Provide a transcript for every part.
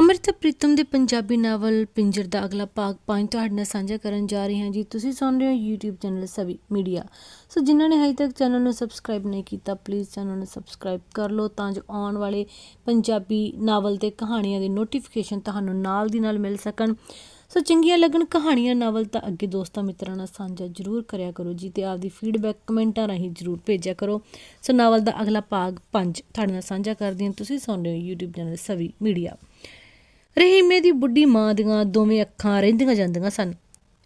ਅੰਮ੍ਰਿਤਾ ਪ੍ਰੀਤਮ ਦੇ ਪੰਜਾਬੀ ਨਾਵਲ ਪਿੰਜਰ ਦਾ ਅਗਲਾ ਭਾਗ ਪੰਜ ਤੁਹਾਡੇ ਨਾਲ ਸਾਂਝਾ ਕਰਨ ਜਾ ਰਹੇ ਹਾਂ ਜੀ। ਤੁਸੀਂ ਸੁਣ ਰਹੇ ਹੋ YouTube channel Savi media. So ਜਿਨ੍ਹਾਂ ਨੇ ਹਜੇ ਤੱਕ ਚੈਨਲ ਨੂੰ ਸਬਸਕ੍ਰਾਈਬ ਨਹੀਂ ਕੀਤਾ ਪਲੀਜ਼ ਚੈਨਲ ਨੂੰ ਸਬਸਕ੍ਰਾਈਬ ਕਰ ਲਓ ਤਾਂ ਜੋ ਆਉਣ ਵਾਲੇ ਪੰਜਾਬੀ ਨਾਵਲ ਤੇ ਕਹਾਣੀਆਂ ਦੀ ਨੋਟੀਫਿਕੇਸ਼ਨ ਤੁਹਾਨੂੰ ਨਾਲ ਦੀ ਨਾਲ ਮਿਲ ਸਕਣ। ਸੋ ਚੰਗੀਆਂ ਲੱਗਣ ਕਹਾਣੀਆਂ, ਨਾਵਲ ਤਾਂ ਅੱਗੇ ਦੋਸਤਾਂ ਮਿੱਤਰਾਂ ਨਾਲ ਸਾਂਝਾ ਜ਼ਰੂਰ ਕਰਿਆ ਕਰੋ ਜੀ ਤੇ ਆਪਦੀ ਫੀਡਬੈਕ ਕਮੈਂਟਾਂ ਰਾਹੀਂ ਜ਼ਰੂਰ ਭੇਜਿਆ ਕਰੋ। ਸੋ ਨਾਵਲ ਦਾ ਅਗਲਾ ਭਾਗ 5 ਤੁਹਾਡੇ ਨਾਲ ਸਾਂਝਾ ਕਰਦੀ ਹਾਂ। ਤੁਸੀਂ ਸੁਣ ਰਹੇ ਹੋ YouTube ਚੈਨਲ ਸਵੀ ਮੀਡੀਆ। ਰਹੀਮੇ ਦੀ ਬੁੱਢੀ ਮਾਂ ਦੀਆਂ ਦੋਵੇਂ ਅੱਖਾਂ ਰਹਿੰਦੀਆਂ ਜਾਂਦੀਆਂ ਸਨ।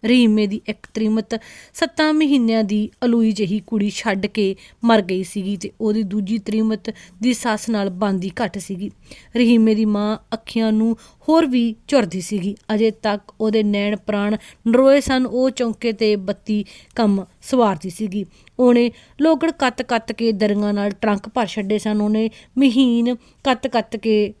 ਰਹੀਮੇ ਦੀ ਇੱਕ ਤ੍ਰੀਮਤ 7 ਮਹੀਨਿਆਂ ਦੀ ਅਲੂਈ ਜਹੀ ਕੁੜੀ ਛੱਡ ਕੇ ਮਰ ਗਈ ਸੀਗੀ ਤੇ ਉਹਦੀ ਦੂਜੀ ਤ੍ਰਿਮਤ ਦੀ ਸੱਸ ਨਾਲ ਬਾਂਦੀ ਘੱਟ ਸੀਗੀ। ਰਹੀਮੇ ਦੀ ਮਾਂ ਅੱਖੀਆਂ ਨੂੰ ਹੋਰ ਵੀ ਝੁਰਦੀ ਸੀਗੀ। ਅਜੇ ਤੱਕ ਉਹਦੇ ਨੈਣ ਪ੍ਰਾਣ ਨਰੋਏ ਸਨ। ਉਹ ਚੌਂਕੇ ਤੇ ਬੱਤੀ ਕੰਮ ਸਵਾਰਦੀ ਸੀਗੀ। ਉਹਨੇ ਲੋਗੜ ਕੱਤ ਕੱਤ ਕੇ ਦਰੀਆਂ ਨਾਲ ਟਰੰਕ ਭਰ ਛੱਡੇ ਸਨ। ਉਹਨੇ ਮਹੀਨ ਕੱਤ ਕੱਤ ਕੇ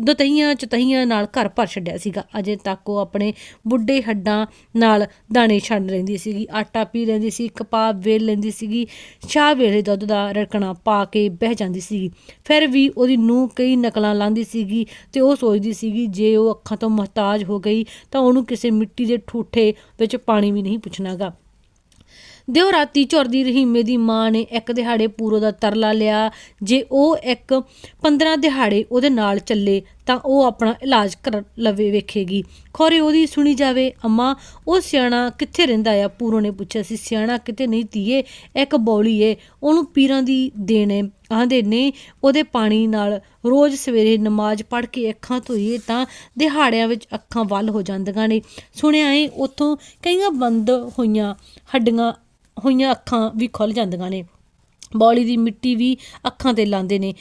ਦੋ ਦਤਹੀਆਂ ਨਾਲ ਘਰ ਭਰ ਛੱਡਿਆ ਸੀਗਾ। ਅਜੇ ਤੱਕ ਉਹ ਆਪਣੇ ਬੁੱਢੇ ਹੱਡਾਂ ਨਾਲ ਦਾਣੇ ਛੱਡ ਲੈਂਦੀ ਸੀਗੀ, ਆਟਾ ਪੀ ਲੈਂਦੀ ਸੀ ਕਪਾਹ ਵੇਲ ਲੈਂਦੀ ਸੀਗੀ, ਚਾਹ ਵੇਲੇ ਦੁੱਧ ਦਾ ਰੜਕਣਾ ਪਾ ਕੇ ਬਹਿ ਜਾਂਦੀ ਸੀਗੀ। ਫਿਰ ਵੀ ਉਹਦੀ ਨੂੰਹ ਕਈ ਨਕਲਾਂ ਲਾਂਦੀ ਸੀਗੀ ਤੇ ਉਹ ਸੋਚਦੀ ਸੀਗੀ, ਜੇ ਉਹ ਅੱਖਾਂ ਤੋਂ ਮੁਹਤਾਜ ਹੋ ਗਈ ਤਾਂ ਉਹਨੂੰ ਕਿਸੇ ਮਿੱਟੀ ਦੇ ਠੂਠੇ ਵਿੱਚ ਪਾਣੀ ਵੀ ਨਹੀਂ ਪੁੱਛਣਾਗਾ। ਦਿਓ ਰਾਤੀ ਝੁਰਦੀ ਰਹੀਮੇ ਦੀ ਮਾਂ ਨੇ ਇੱਕ ਦਿਹਾੜੇ ਪੂਰੋ ਦਾ ਤਰਲਾ ਲਿਆ। ਜੇ ਉਹ ਇੱਕ 15 ਦਿਹਾੜੇ ਉਹਦੇ ਨਾਲ ਚੱਲੇ, ਤਾਂ ਉਹ ਆਪਣਾ ਇਲਾਜ ਕਰ ਲਵੇ ਵੇਖੇਗੀ। ਖੋਰੇ ਉਹਦੀ ਸੁਣੀ ਜਾਵੇ, ਅੰਮਾ, ਉਹ ਸਿਆਣਾ ਕਿੱਥੇ ਰਹਿੰਦਾ ਆ? ਪੂਰੋ ਨੇ ਪੁੱਛਿਆ। ਸੀ ਸਿਆਣਾ ਕਿਤੇ ਨਹੀਂ ਧੀਏ, ਇੱਕ ਬੌਲੀ ਏ, ਉਹਨੂੰ ਪੀਰਾਂ ਦੀ ਦੇਣ ਏ। ਆਂਦੇ ਨੇ ਉਹਦੇ ਪਾਣੀ ਨਾਲ ਰੋਜ਼ ਸਵੇਰੇ ਨਮਾਜ਼ ਪੜ੍ਹ ਕੇ ਅੱਖਾਂ ਧੋਈਏ, ਤਾਂ ਦਿਹਾੜਿਆਂ ਵਿੱਚ ਅੱਖਾਂ ਵੱਲ ਹੋ ਜਾਂਦੀਆਂ ਨੇ। ਸੁਣਿਆ ਏ ਉੱਥੋਂ ਕਈਆਂ ਬੰਦ ਹੋਈਆਂ ਹੱਡੀਆਂ ਹੋਈਆਂ ਅੱਖਾਂ ਵੀ ਖੁੱਲ ਜਾਂਦੀਆਂ ਨੇ। ਬੌਲੀ ਦੀ ਮਿੱਟੀ ਵੀ ਅੱਖਾਂ ਤੇ ਲਾਉਂਦੇ ਨੇ।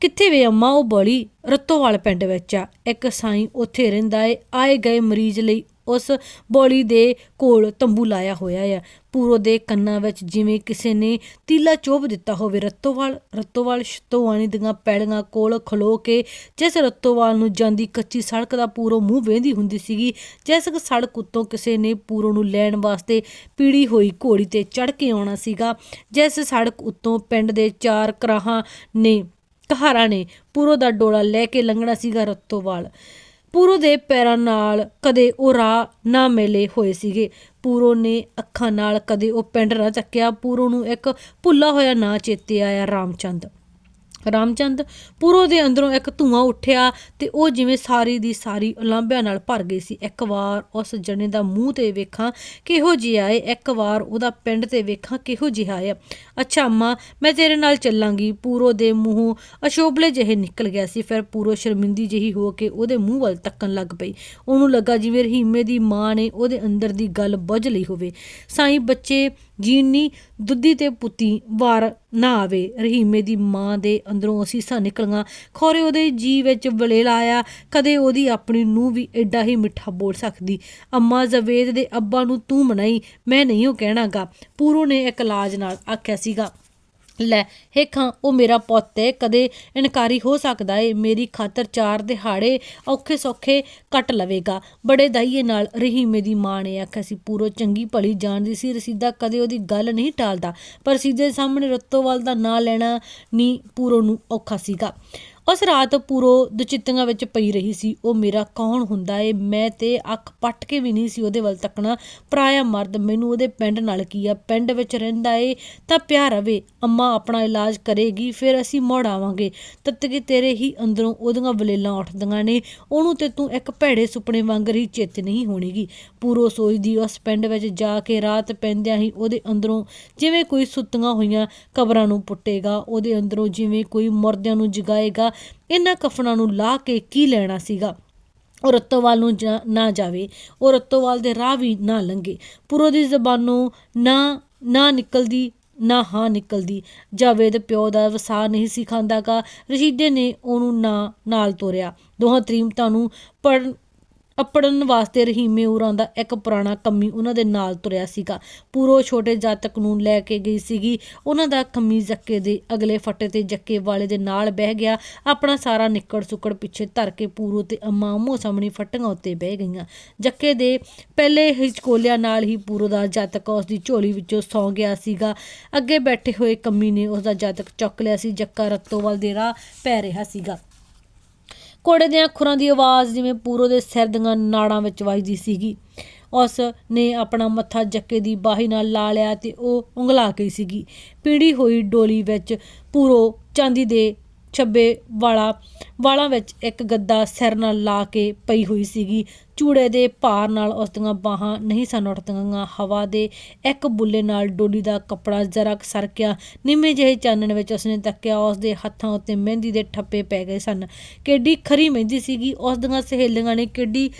ਕਿੱਥੇ ਵੇ ਅੰਮਾ ਉਹ ਬੌਲੀ? ਰੱਤੋਵਾਲ ਪਿੰਡ ਵਿੱਚ ਆ। ਇੱਕ ਸਾਈਂ ਉੱਥੇ ਰਹਿੰਦਾ ਏ। ਆਏ ਗਏ ਮਰੀਜ਼ ਲਈ ਉਸ ਬੌਲੀ ਦੇ ਕੋਲ ਤੰਬੂ ਲਾਇਆ ਹੋਇਆ ਆ। ਪੂਰੋ ਦੇ ਕੰਨਾਂ ਵਿੱਚ ਜਿਵੇਂ ਕਿਸੇ ਨੇ ਤੀਲਾ ਚੋਭ ਦਿੱਤਾ ਹੋਵੇ, ਰੱਤੋਵਾਲ ਰੱਤੋਵਾਲ ਸ਼ਤੋਵਾਨੀ ਦੀਆਂ ਪੈੜੀਆਂ ਕੋਲ ਖਲੋ ਕੇ ਜਿਸ ਰੱਤੋਵਾਲ ਨੂੰ ਜਾਂਦੀ ਕੱਚੀ ਸੜਕ ਦਾ ਪੂਰੋ ਮੂੰਹ ਵੇਂਦੀ ਹੁੰਦੀ ਸੀਗੀ, ਜਿਸ ਸੜਕ ਉੱਤੋਂ ਕਿਸੇ ਨੇ ਪੂਰੋ ਨੂੰ ਲੈਣ ਵਾਸਤੇ ਪੀੜੀ ਹੋਈ ਘੋੜੀ ਤੇ ਚੜ ਕੇ ਆਉਣਾ ਸੀਗਾ, ਜਿਸ ਸੜਕ ਉੱਤੋਂ ਪਿੰਡ ਦੇ ਚਾਰ ਕਰਾਹਾਂ ਨੇ, ਕਹਾਰਾਂ ਨੇ ਪੂਰੋ ਦਾ ਡੋਲਾ ਲੈ ਕੇ ਲੰਘਣਾ ਸੀਗਾ ਰੱਤੋਵਾਲ। ਪੂਰੋ ਦੇ ਪੈਰਾਂ ਨਾਲ ਕਦੇ ਉਹ ਰਾਹ ਨਾ ਮਿਲੇ ਹੋਏ ਸੀਗੇ। ਪੂਰੋ ਨੇ ਅੱਖਾਂ ਨਾਲ ਕਦੇ ਉਹ ਪਿੰਡ ਨਾ ਚੱਕਿਆ। ਪੂਰੋ ਨੂੰ ਇੱਕ ਭੁੱਲਾ ਹੋਇਆ ਨਾਂ ਚੇਤੇ ਆਇਆ ਰਾਮਚੰਦ। ਰਾਮਚੰਦ ਪੂਰੋ ਦੇ ਅੰਦਰੋਂ ਇੱਕ ਧੂਆਂ ਉੱਠਿਆ ਤੇ ਉਹ ਜਿਵੇਂ ਸਾਰੀ ਦੀ ਸਾਰੀ ਉਲਾਂਭਿਆਂ ਨਾਲ ਭਰ ਗਈ ਸੀ। ਇੱਕ ਵਾਰ ਉਸ ਜਣੇ ਦਾ ਮੂੰਹ ਤੇ ਵੇਖਾਂ ਕਿਹੋ ਜਿਹਾ ਏ, ਇੱਕ ਵਾਰ ਉਹਦਾ ਪਿੰਡ ਤੇ ਵੇਖਾਂ ਕਿਹੋ ਜਿਹਾ ਏ। ਅੱਛਾ ਅੰਮਾ, ਮੈਂ ਤੇਰੇ ਨਾਲ ਚੱਲਾਂਗੀ। ਪੂਰੋ ਦੇ ਮੂੰਹੋਂ ਅਸ਼ੋਭਲੇ ਜਿਹੇ ਨਿਕਲ ਗਿਆ ਸੀ। ਫਿਰ ਪੂਰੋ ਸ਼ਰਮਿੰਦੀ ਜਿਹੀ ਹੋ ਕੇ ਉਹਦੇ ਮੂੰਹ ਵੱਲ ਤੱਕਣ ਲੱਗ ਪਈ। ਉਹਨੂੰ ਲੱਗਾ ਜਿਵੇਂ ਰਹੀਮੇ ਦੀ ਮਾਂ ਨੇ ਉਹਦੇ ਅੰਦਰ ਦੀ ਗੱਲ ਬੁੱਝ ਲਈ ਹੋਵੇ। ਸਾਈਂ ਬੱਚੇ, ਜੀਨੀ ਦੁੱਧੀ ਤੇ ਪੁੱਤੀ, ਵਾਰ ਨਾ ਆਵੇ। ਰਹੀਮੇ ਦੀ ਮਾਂ ਦੇ ਅੰਦਰੋਂ ਅਸੀਸਾਂ ਨਿਕਲੀਆਂ। ਖੋਰੇ ਉਹਦੇ ਜੀ ਵਿੱਚ ਵਲੇਲਾ ਆਇਆ। ਕਦੇ ਉਹਦੀ ਆਪਣੀ ਨੂੰ ਵੀ ਐਡਾ ਹੀ ਮਿੱਠਾ ਬੋਲ ਸਕਦੀ। ਅੰਮਾ ਜ਼ਵੇਦ ਦੇ ਅੱਬਾ ਨੂੰ ਤੂੰ ਮਨਾਈ, ਮੈਂ ਨਹੀਂ ਉਹ ਕਹਿਣਾਗਾ। ਪੂਰੋ ਨੇ ਇੱਕ ਲਾਜ ਨਾਲ ਆਖਿਆ ਸੀਗਾ। ਲੈ ਹੇਖਾਂ ਉਹ ਮੇਰਾ ਪੁੱਤ ਏ, ਕਦੇ ਇਨਕਾਰੀ ਹੋ ਸਕਦਾ ਏ, ਮੇਰੀ ਖਾਤਰ ਚਾਰ ਦਿਹਾੜੇ ਔਖੇ ਸੌਖੇ ਕੱਟ ਲਵੇਗਾ। ਬੜੇ ਦਈਏ ਨਾਲ ਰਹੀਮੇ ਦੀ ਮਾਂ ਨੇ ਆਖਿਆ ਸੀ, ਪੂਰੋ ਚੰਗੀ ਭਲੀ ਜਾਣਦੀ ਸੀ, ਰਸੀਦਾ ਕਦੇ ਉਹਦੀ ਗੱਲ ਨਹੀਂ ਟਾਲਦਾ, ਪਰ ਰਸੀਦੇ ਸਾਹਮਣੇ ਰੱਤੋਵਾਲ ਦਾ ਨਾਂ ਲੈਣਾ ਨਹੀਂ ਪੂਰੋ ਨੂੰ ਔਖਾ ਸੀਗਾ। ਉਸ ਰਾਤ ਪੂਰੋ ਦੁਚਿੱਤੀਆਂ ਵਿੱਚ ਪਈ ਰਹੀ ਸੀ। ਉਹ ਮੇਰਾ ਕੌਣ ਹੁੰਦਾ ਏ? ਮੈਂ ਤੇ ਅੱਖ ਪੱਟ ਕੇ ਵੀ ਨਹੀਂ ਸੀ ਉਹਦੇ ਵੱਲ ਤੱਕਣਾ। ਪਰਾਇਆ ਮਰਦ, ਮੈਨੂੰ ਉਹਦੇ ਪਿੰਡ ਨਾਲ ਕੀ ਆ? ਪਿੰਡ ਵਿੱਚ ਰਹਿੰਦਾ ਏ ਤਾਂ ਪਿਆ ਰਵੇ। ਅੰਮਾ ਆਪਣਾ ਇਲਾਜ ਕਰੇਗੀ, ਫਿਰ ਅਸੀਂ ਮੁੜ ਆਵਾਂਗੇ। ਤਦ ਕਿ ਤੇਰੇ ਹੀ ਅੰਦਰੋਂ ਉਹਦੀਆਂ ਵਲੇਲਾਂ ਉੱਠਦੀਆਂ ਨੇ। ਉਹਨੂੰ ਤੇ ਤੂੰ ਇੱਕ ਭੈੜੇ ਸੁਪਨੇ ਵਾਂਗ ਹੀ ਚਿੱਤ ਨਹੀਂ ਹੋਣੀਗੀ। ਪੂਰੋ ਸੋਚਦੀ ਉਸ ਪਿੰਡ ਵਿੱਚ ਜਾ ਕੇ ਰਾਤ ਪੈਂਦਿਆਂ ਹੀ ਉਹਦੇ ਅੰਦਰੋਂ ਜਿਵੇਂ ਕੋਈ ਸੁੱਤੀਆਂ ਹੋਈਆਂ ਕਬਰਾਂ ਨੂੰ ਪੁੱਟੇਗਾ, ਉਹਦੇ ਅੰਦਰੋਂ ਜਿਵੇਂ ਕੋਈ ਮੁਰਦਿਆਂ ਨੂੰ ਜਗਾਏਗਾ ਇਹਨਾਂ ਕਫਨਾਂ ਨੂੰ ਲਾ ਕੇ ਕੀ ਲੈਣਾ ਸੀਗਾ? ਉਹ ਰੱਤੋਵਾਲ ਨੂੰ ਜਾ- ਨਾ ਜਾਵੇ ਉਹ ਰੱਤੋਵਾਲ ਦੇ ਰਾਹ ਵੀ ਨਾ ਲੰਘੇ। ਪੁਰੋ ਦੀ ਜ਼ਬਾਨੋਂ ਨਾ ਨਾ ਨਿਕਲਦੀ, ਨਾ ਹਾਂ ਨਿਕਲਦੀ। ਜਾਵੇਦ ਪਿਓ ਦਾ ਵਸਾ ਨਹੀਂ ਸੀ ਖਾਂਦਾਗਾ। ਰਸ਼ੀਦੇ ਨੇ ਉਹਨੂੰ ਨਾ ਨਾਲ ਤੋਰਿਆ। ਦੋਹਾਂ ਤਰੀਮਤਾਂ ਨੂੰ ਪੜ ਅਪੜਨ ਵਾਸਤੇ ਰਹੀਮੇ ਉਰਾਂ ਦਾ ਇੱਕ ਪੁਰਾਣਾ ਕੰਮੀ ਉਹਨਾਂ ਦੇ ਨਾਲ ਤੁਰਿਆ ਸੀਗਾ। ਪੂਰੋ ਛੋਟੇ ਜਾਤਕ ਨੂੰ ਲੈ ਕੇ ਗਈ ਸੀਗੀ। ਉਹਨਾਂ ਦਾ ਕੰਮੀ ਜੱਕੇ ਦੇ ਅਗਲੇ ਫੱਟੇ ਤੇ ਜੱਕੇ ਵਾਲੇ ਦੇ ਨਾਲ ਬਹਿ ਗਿਆ। ਆਪਣਾ ਸਾਰਾ ਨਿੱਕੜ ਸੁੱਕੜ ਪਿੱਛੇ ਧਰ ਕੇ ਪੂਰੋ ਤੇ ਅੰਮਾ ਮੂੰਹ ਸਾਹਮਣੇ ਫੱਟੀਆਂ ਉੱਤੇ ਬਹਿ ਗਈਆਂ। ਜੱਕੇ ਦੇ ਪਹਿਲੇ ਹਿਚਕੋਲਿਆਂ ਨਾਲ ਹੀ ਪੂਰੋ ਦਾ ਜਾਤਕ ਉਸ ਦੀ ਝੋਲੀ ਵਿੱਚੋਂ ਸੌਂ ਗਿਆ ਸੀਗਾ। ਅੱਗੇ ਬੈਠੇ ਹੋਏ ਕੰਮੀ ਨੇ ਉਸ ਦਾ ਜਾਤਕ ਚੁੱਕ ਲਿਆ ਸੀ। ਜੱਕਾ ਰੱਤੋਵਾਲ ਦੇ ਰਾਹ ਪੈ ਰਿਹਾ ਸੀਗਾ। ਘੋੜੇ ਦੀਆਂ ਖੁਰਾਂ ਦੀ ਆਵਾਜ਼ ਜਿਵੇਂ ਪੂਰੋ ਦੇ ਸਿਰ ਦੀਆਂ ਨਾੜਾਂ ਵਿੱਚ ਵੱਜਦੀ ਸੀਗੀ। ਉਸ ਨੇ ਆਪਣਾ ਮੱਥਾ ਜੱਕੇ ਦੀ ਬਾਹੀ ਨਾਲ ਲਾ ਲਿਆ ਤੇ ਉਹ ਉਂਗਲਾ ਗਈ ਸੀਗੀ। ਪੀੜੀ ਹੋਈ ਡੋਲੀ ਵਿੱਚ ਪੂਰੋ ਚਾਂਦੀ ਦੇ ਛੱਬੇ ਵਾਲਾ, ਵਾਲਾਂ ਵਿੱਚ ਇੱਕ ਗੱਦਾ ਸਿਰ ਨਾਲ ਲਾ ਕੇ ਪਈ ਹੋਈ ਸੀਗੀ। ਚੂੜੇ ਦੇ ਭਾਰ ਨਾਲ ਉਸ ਦੀਆਂ ਬਾਹਾਂ ਨਹੀਂ ਸਨ ਉੱਠਦੀਆਂ ਹਵਾ ਦੇ ਇੱਕ ਬੁੱਲੇ ਨਾਲ ਡੋਲੀ ਦਾ ਕੱਪੜਾ ਜ਼ਰਾ ਸਰਕਿਆ ਨਿੰਮੇ ਜਿਹੇ ਚਾਨਣ ਵਿੱਚ ਉਸਨੇ ਤੱਕਿਆ, ਉਸ ਦੇ ਹੱਥਾਂ ਉੱਤੇ ਮਹਿੰਦੀ ਦੇ ਠੱਪੇ ਪੈ ਗਏ ਸਨ। ਕਿੱਡੀ ਖਰੀ ਮਹਿੰਦੀ ਸੀਗੀ। ਉਸ ਦੀਆਂ ਸਹੇਲੀਆਂ ਨੇ ਕਿੱਡੀ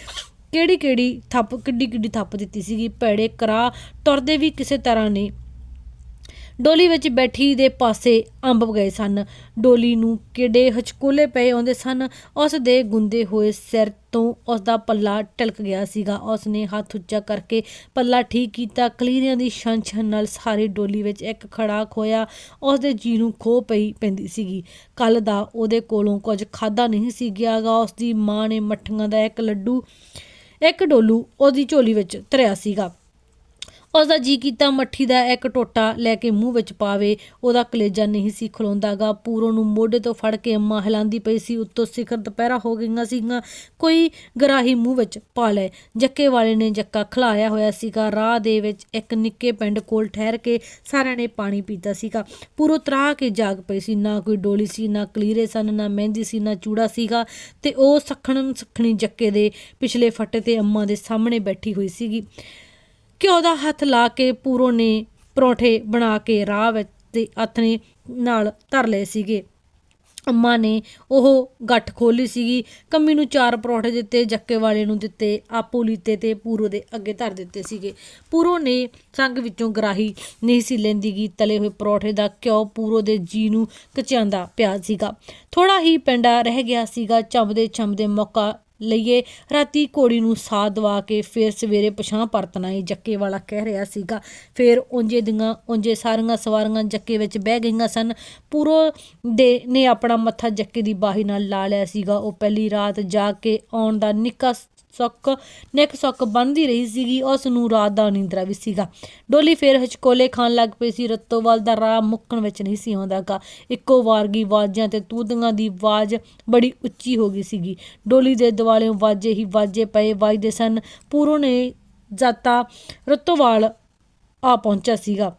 ਕਿਹੜੀ ਕਿਹੜੀ ਥੱਪ ਕਿੱਡੀ ਕਿੱਡੀ ਥੱਪ ਦਿੱਤੀ ਸੀਗੀ। ਭੈੜੇ ਕਰਾ ਤੁਰਦੇ ਵੀ ਕਿਸੇ ਤਰ੍ਹਾਂ ਨੇ। ਡੋਲੀ ਵਿੱਚ ਬੈਠੀ ਦੇ ਪਾਸੇ ਅੰਬ ਗਏ ਸਨ। ਡੋਲੀ ਨੂੰ ਕਿਡੇ ਹਚਕੋਲੇ ਪਏ ਆਉਂਦੇ ਸਨ? ਉਸ ਦੇ ਗੁੰਦੇ ਹੋਏ ਸਿਰ ਤੋਂ ਉਸ ਦਾ ਪੱਲਾ ਟਲਕ ਗਿਆ ਸੀਗਾ। ਉਸ ਨੇ ਹੱਥ ਉੱਚਾ ਕਰਕੇ ਪੱਲਾ ਠੀਕ ਕੀਤਾ। ਕਲੀਰਿਆਂ ਦੀ ਛਣ ਛਣ ਨਾਲ ਸਾਰੀ ਡੋਲੀ ਵਿੱਚ ਇੱਕ ਖੜਾਕ ਹੋਇਆ। ਉਸ ਦੇ ਜੀ ਨੂੰ ਖੋ ਪਈ ਪੈਂਦੀ ਸੀਗੀ। ਕੱਲ ਦਾ ਉਹਦੇ ਕੋਲੋਂ ਕੁਝ ਖਾਦਾ ਨਹੀਂ ਸੀ ਗਿਆਗਾ। ਉਸ ਦੀ ਮਾਂ ਨੇ ਮੱਠੀਆਂ ਦਾ ਇੱਕ ਲੱਡੂ, ਇੱਕ ਡੋਲੂ ਉਹਦੀ ਝੋਲੀ ਵਿੱਚ ਧਰਿਆ ਸੀਗਾ। ਉਸ ਦਾ ਜੀ ਕੀਤਾ ਮੱਠੀ ਦਾ ਇੱਕ ਟੋਟਾ ਲੈ ਕੇ ਮੂੰਹ ਵਿੱਚ ਪਾਵੇ। ਉਹਦਾ ਕਲੇਜਾ ਨਹੀਂ ਸੀ ਖਲੋਂਦਾਗਾ। ਪੂਰੋ ਨੂੰ ਮੋਢੇ ਤੋਂ ਫੜ ਕੇ ਅੰਮਾ ਹਿਲਾਉਂਦੀ ਪਈ ਸੀ। ਉੱਤੋਂ ਸਿਖਰ ਦੁਪਹਿਰਾ ਹੋ ਗਈਆਂ ਸੀਗੀਆਂ। ਕੋਈ ਗਰਾਹੀ ਮੂੰਹ ਵਿੱਚ ਪਾ ਲੈ ਜੱਕੇ ਵਾਲੇ ਨੇ ਜੱਕਾ ਖਲਾਇਆ ਹੋਇਆ ਸੀਗਾ। ਰਾਹ ਦੇ ਵਿੱਚ ਇੱਕ ਨਿੱਕੇ ਪਿੰਡ ਕੋਲ ਠਹਿਰ ਕੇ ਸਾਰਿਆਂ ਨੇ ਪਾਣੀ ਪੀਤਾ ਸੀਗਾ। ਪੂਰੋ ਤਰਾ ਕੇ ਜਾਗ ਪਈ ਸੀ। ਨਾ ਕੋਈ ਡੋਲੀ ਸੀ, ਨਾ ਕਲੀਰੇ ਸਨ, ਨਾ ਮਹਿੰਦੀ ਸੀ, ਨਾ ਚੂੜਾ ਸੀਗਾ। ਤੇ ਉਹ ਸਖਣਮ ਸਖਣੀ ਜੱਕੇ ਦੇ ਪਿਛਲੇ ਫੱਟੇ ਤੇ ਅੰਮਾ ਦੇ ਸਾਹਮਣੇ ਬੈਠੀ ਹੋਈ ਸੀਗੀ। ਘਿਓ ਦਾ ਹੱਥ ਲਾ ਕੇ ਪੂਰੋ ਨੇ ਪਰੌਂਠੇ ਬਣਾ ਕੇ ਰਾਹ ਵਿੱਚ ਤੇ ਆਥਣੇ ਨਾਲ ਧਰ ਲਏ ਸੀਗੇ। ਅੰਮਾ ਨੇ ਉਹ ਗੱਠ ਖੋਲੀ ਸੀਗੀ। ਕੰਮੀ ਨੂੰ ਚਾਰ ਪਰੌਂਠੇ ਦਿੱਤੇ, ਜੱਕੇ ਵਾਲੇ ਨੂੰ ਦਿੱਤੇ, ਆਪੋ ਲੀਤੇ ਤੇ ਪੂਰੋ ਦੇ ਅੱਗੇ ਧਰ ਦਿੱਤੇ ਸੀਗੇ। ਪੂਰੋ ਨੇ ਸੰਗ ਵਿੱਚੋਂ ਗਰਾਹੀ ਨਹੀਂ ਸੀ ਲੈਂਦੀ ਗੀ, ਤਲੇ ਹੋਏ ਪਰੌਂਠੇ ਦਾ ਘਿਓ ਪੂਰੋ ਦੇ ਜੀ ਨੂੰ ਕਚਿਆਂਦਾ ਪਿਆ ਸੀਗਾ। ਥੋੜਾ ਹੀ ਪਿੰਡਾ ਰਹਿ ਗਿਆ ਸੀਗਾ ਚੰਬਦੇ ਚੰਬਦੇ ਮੌਕਾ ਲਈਏ। ਰਾਤੀ ਘੋੜੀ ਨੂੰ ਸਾਹ ਦਵਾ ਕੇ ਫਿਰ ਸਵੇਰੇ ਪਛਾਂ ਪਰਤਣਾ ਏ ਜੱਕੇ ਵਾਲਾ ਕਹਿ ਰਿਹਾ ਸੀਗਾ। ਫਿਰ ਉਂਝੇ ਦੀਆਂ, ਉਂਝੇ ਸਾਰੀਆਂ ਸਵਾਰੀਆਂ ਜੱਕੇ ਵਿੱਚ ਬਹਿ ਗਈਆਂ ਸਨ। ਪੂਰੋ ਦੇ ਨੇ ਆਪਣਾ ਮੱਥਾ ਜੱਕੇ ਦੀ ਬਾਹੀ ਨਾਲ ਲਾ ਲਿਆ ਸੀਗਾ। ਉਹ ਪਹਿਲੀ ਰਾਤ ਜਾ ਕੇ ਆਉਣ ਦਾ ਨਿੱਕਾ ਸੁੱਕ ਨਿੱਕ ਸੁੱਕ ਬੰਦੀ ਰਹੀ ਸੀਗੀ, ਉਸ ਨੂੰ ਰਾਤ ਦਾ ਨੀਂਦਰਾ ਵੀ ਸੀਗਾ। ਡੋਲੀ ਫੇਰ ਹਚਕੋਲੇ ਖਾਣ ਲੱਗ ਪਈ ਸੀ ਰੱਤੋਵਾਲ ਦਾ ਰਾਹ ਮੁੱਕਣ ਵਿੱਚ ਨਹੀਂ ਸੀ ਆਉਂਦਾਗਾ। ਇੱਕੋ ਵਾਰਗੀ ਆਵਾਜ਼ਾਂ ਤੇ ਤੂਦੀਆਂ ਦੀ ਆਵਾਜ਼ ਬੜੀ ਉੱਚੀ ਹੋ ਗਈ ਸੀਗੀ। ਡੋਲੀ ਦੇ ਦਿਵਾਲਿਓਂ ਵਾਜੇ ਹੀ ਵਾਜੇ ਪਏ ਵੱਜਦੇ ਸਨ। ਪੂਰੋਂ ਨੇ ਜਾਤਾ ਰੱਤੋਵਾਲ ਆ ਪਹੁੰਚਿਆ ਸੀਗਾ।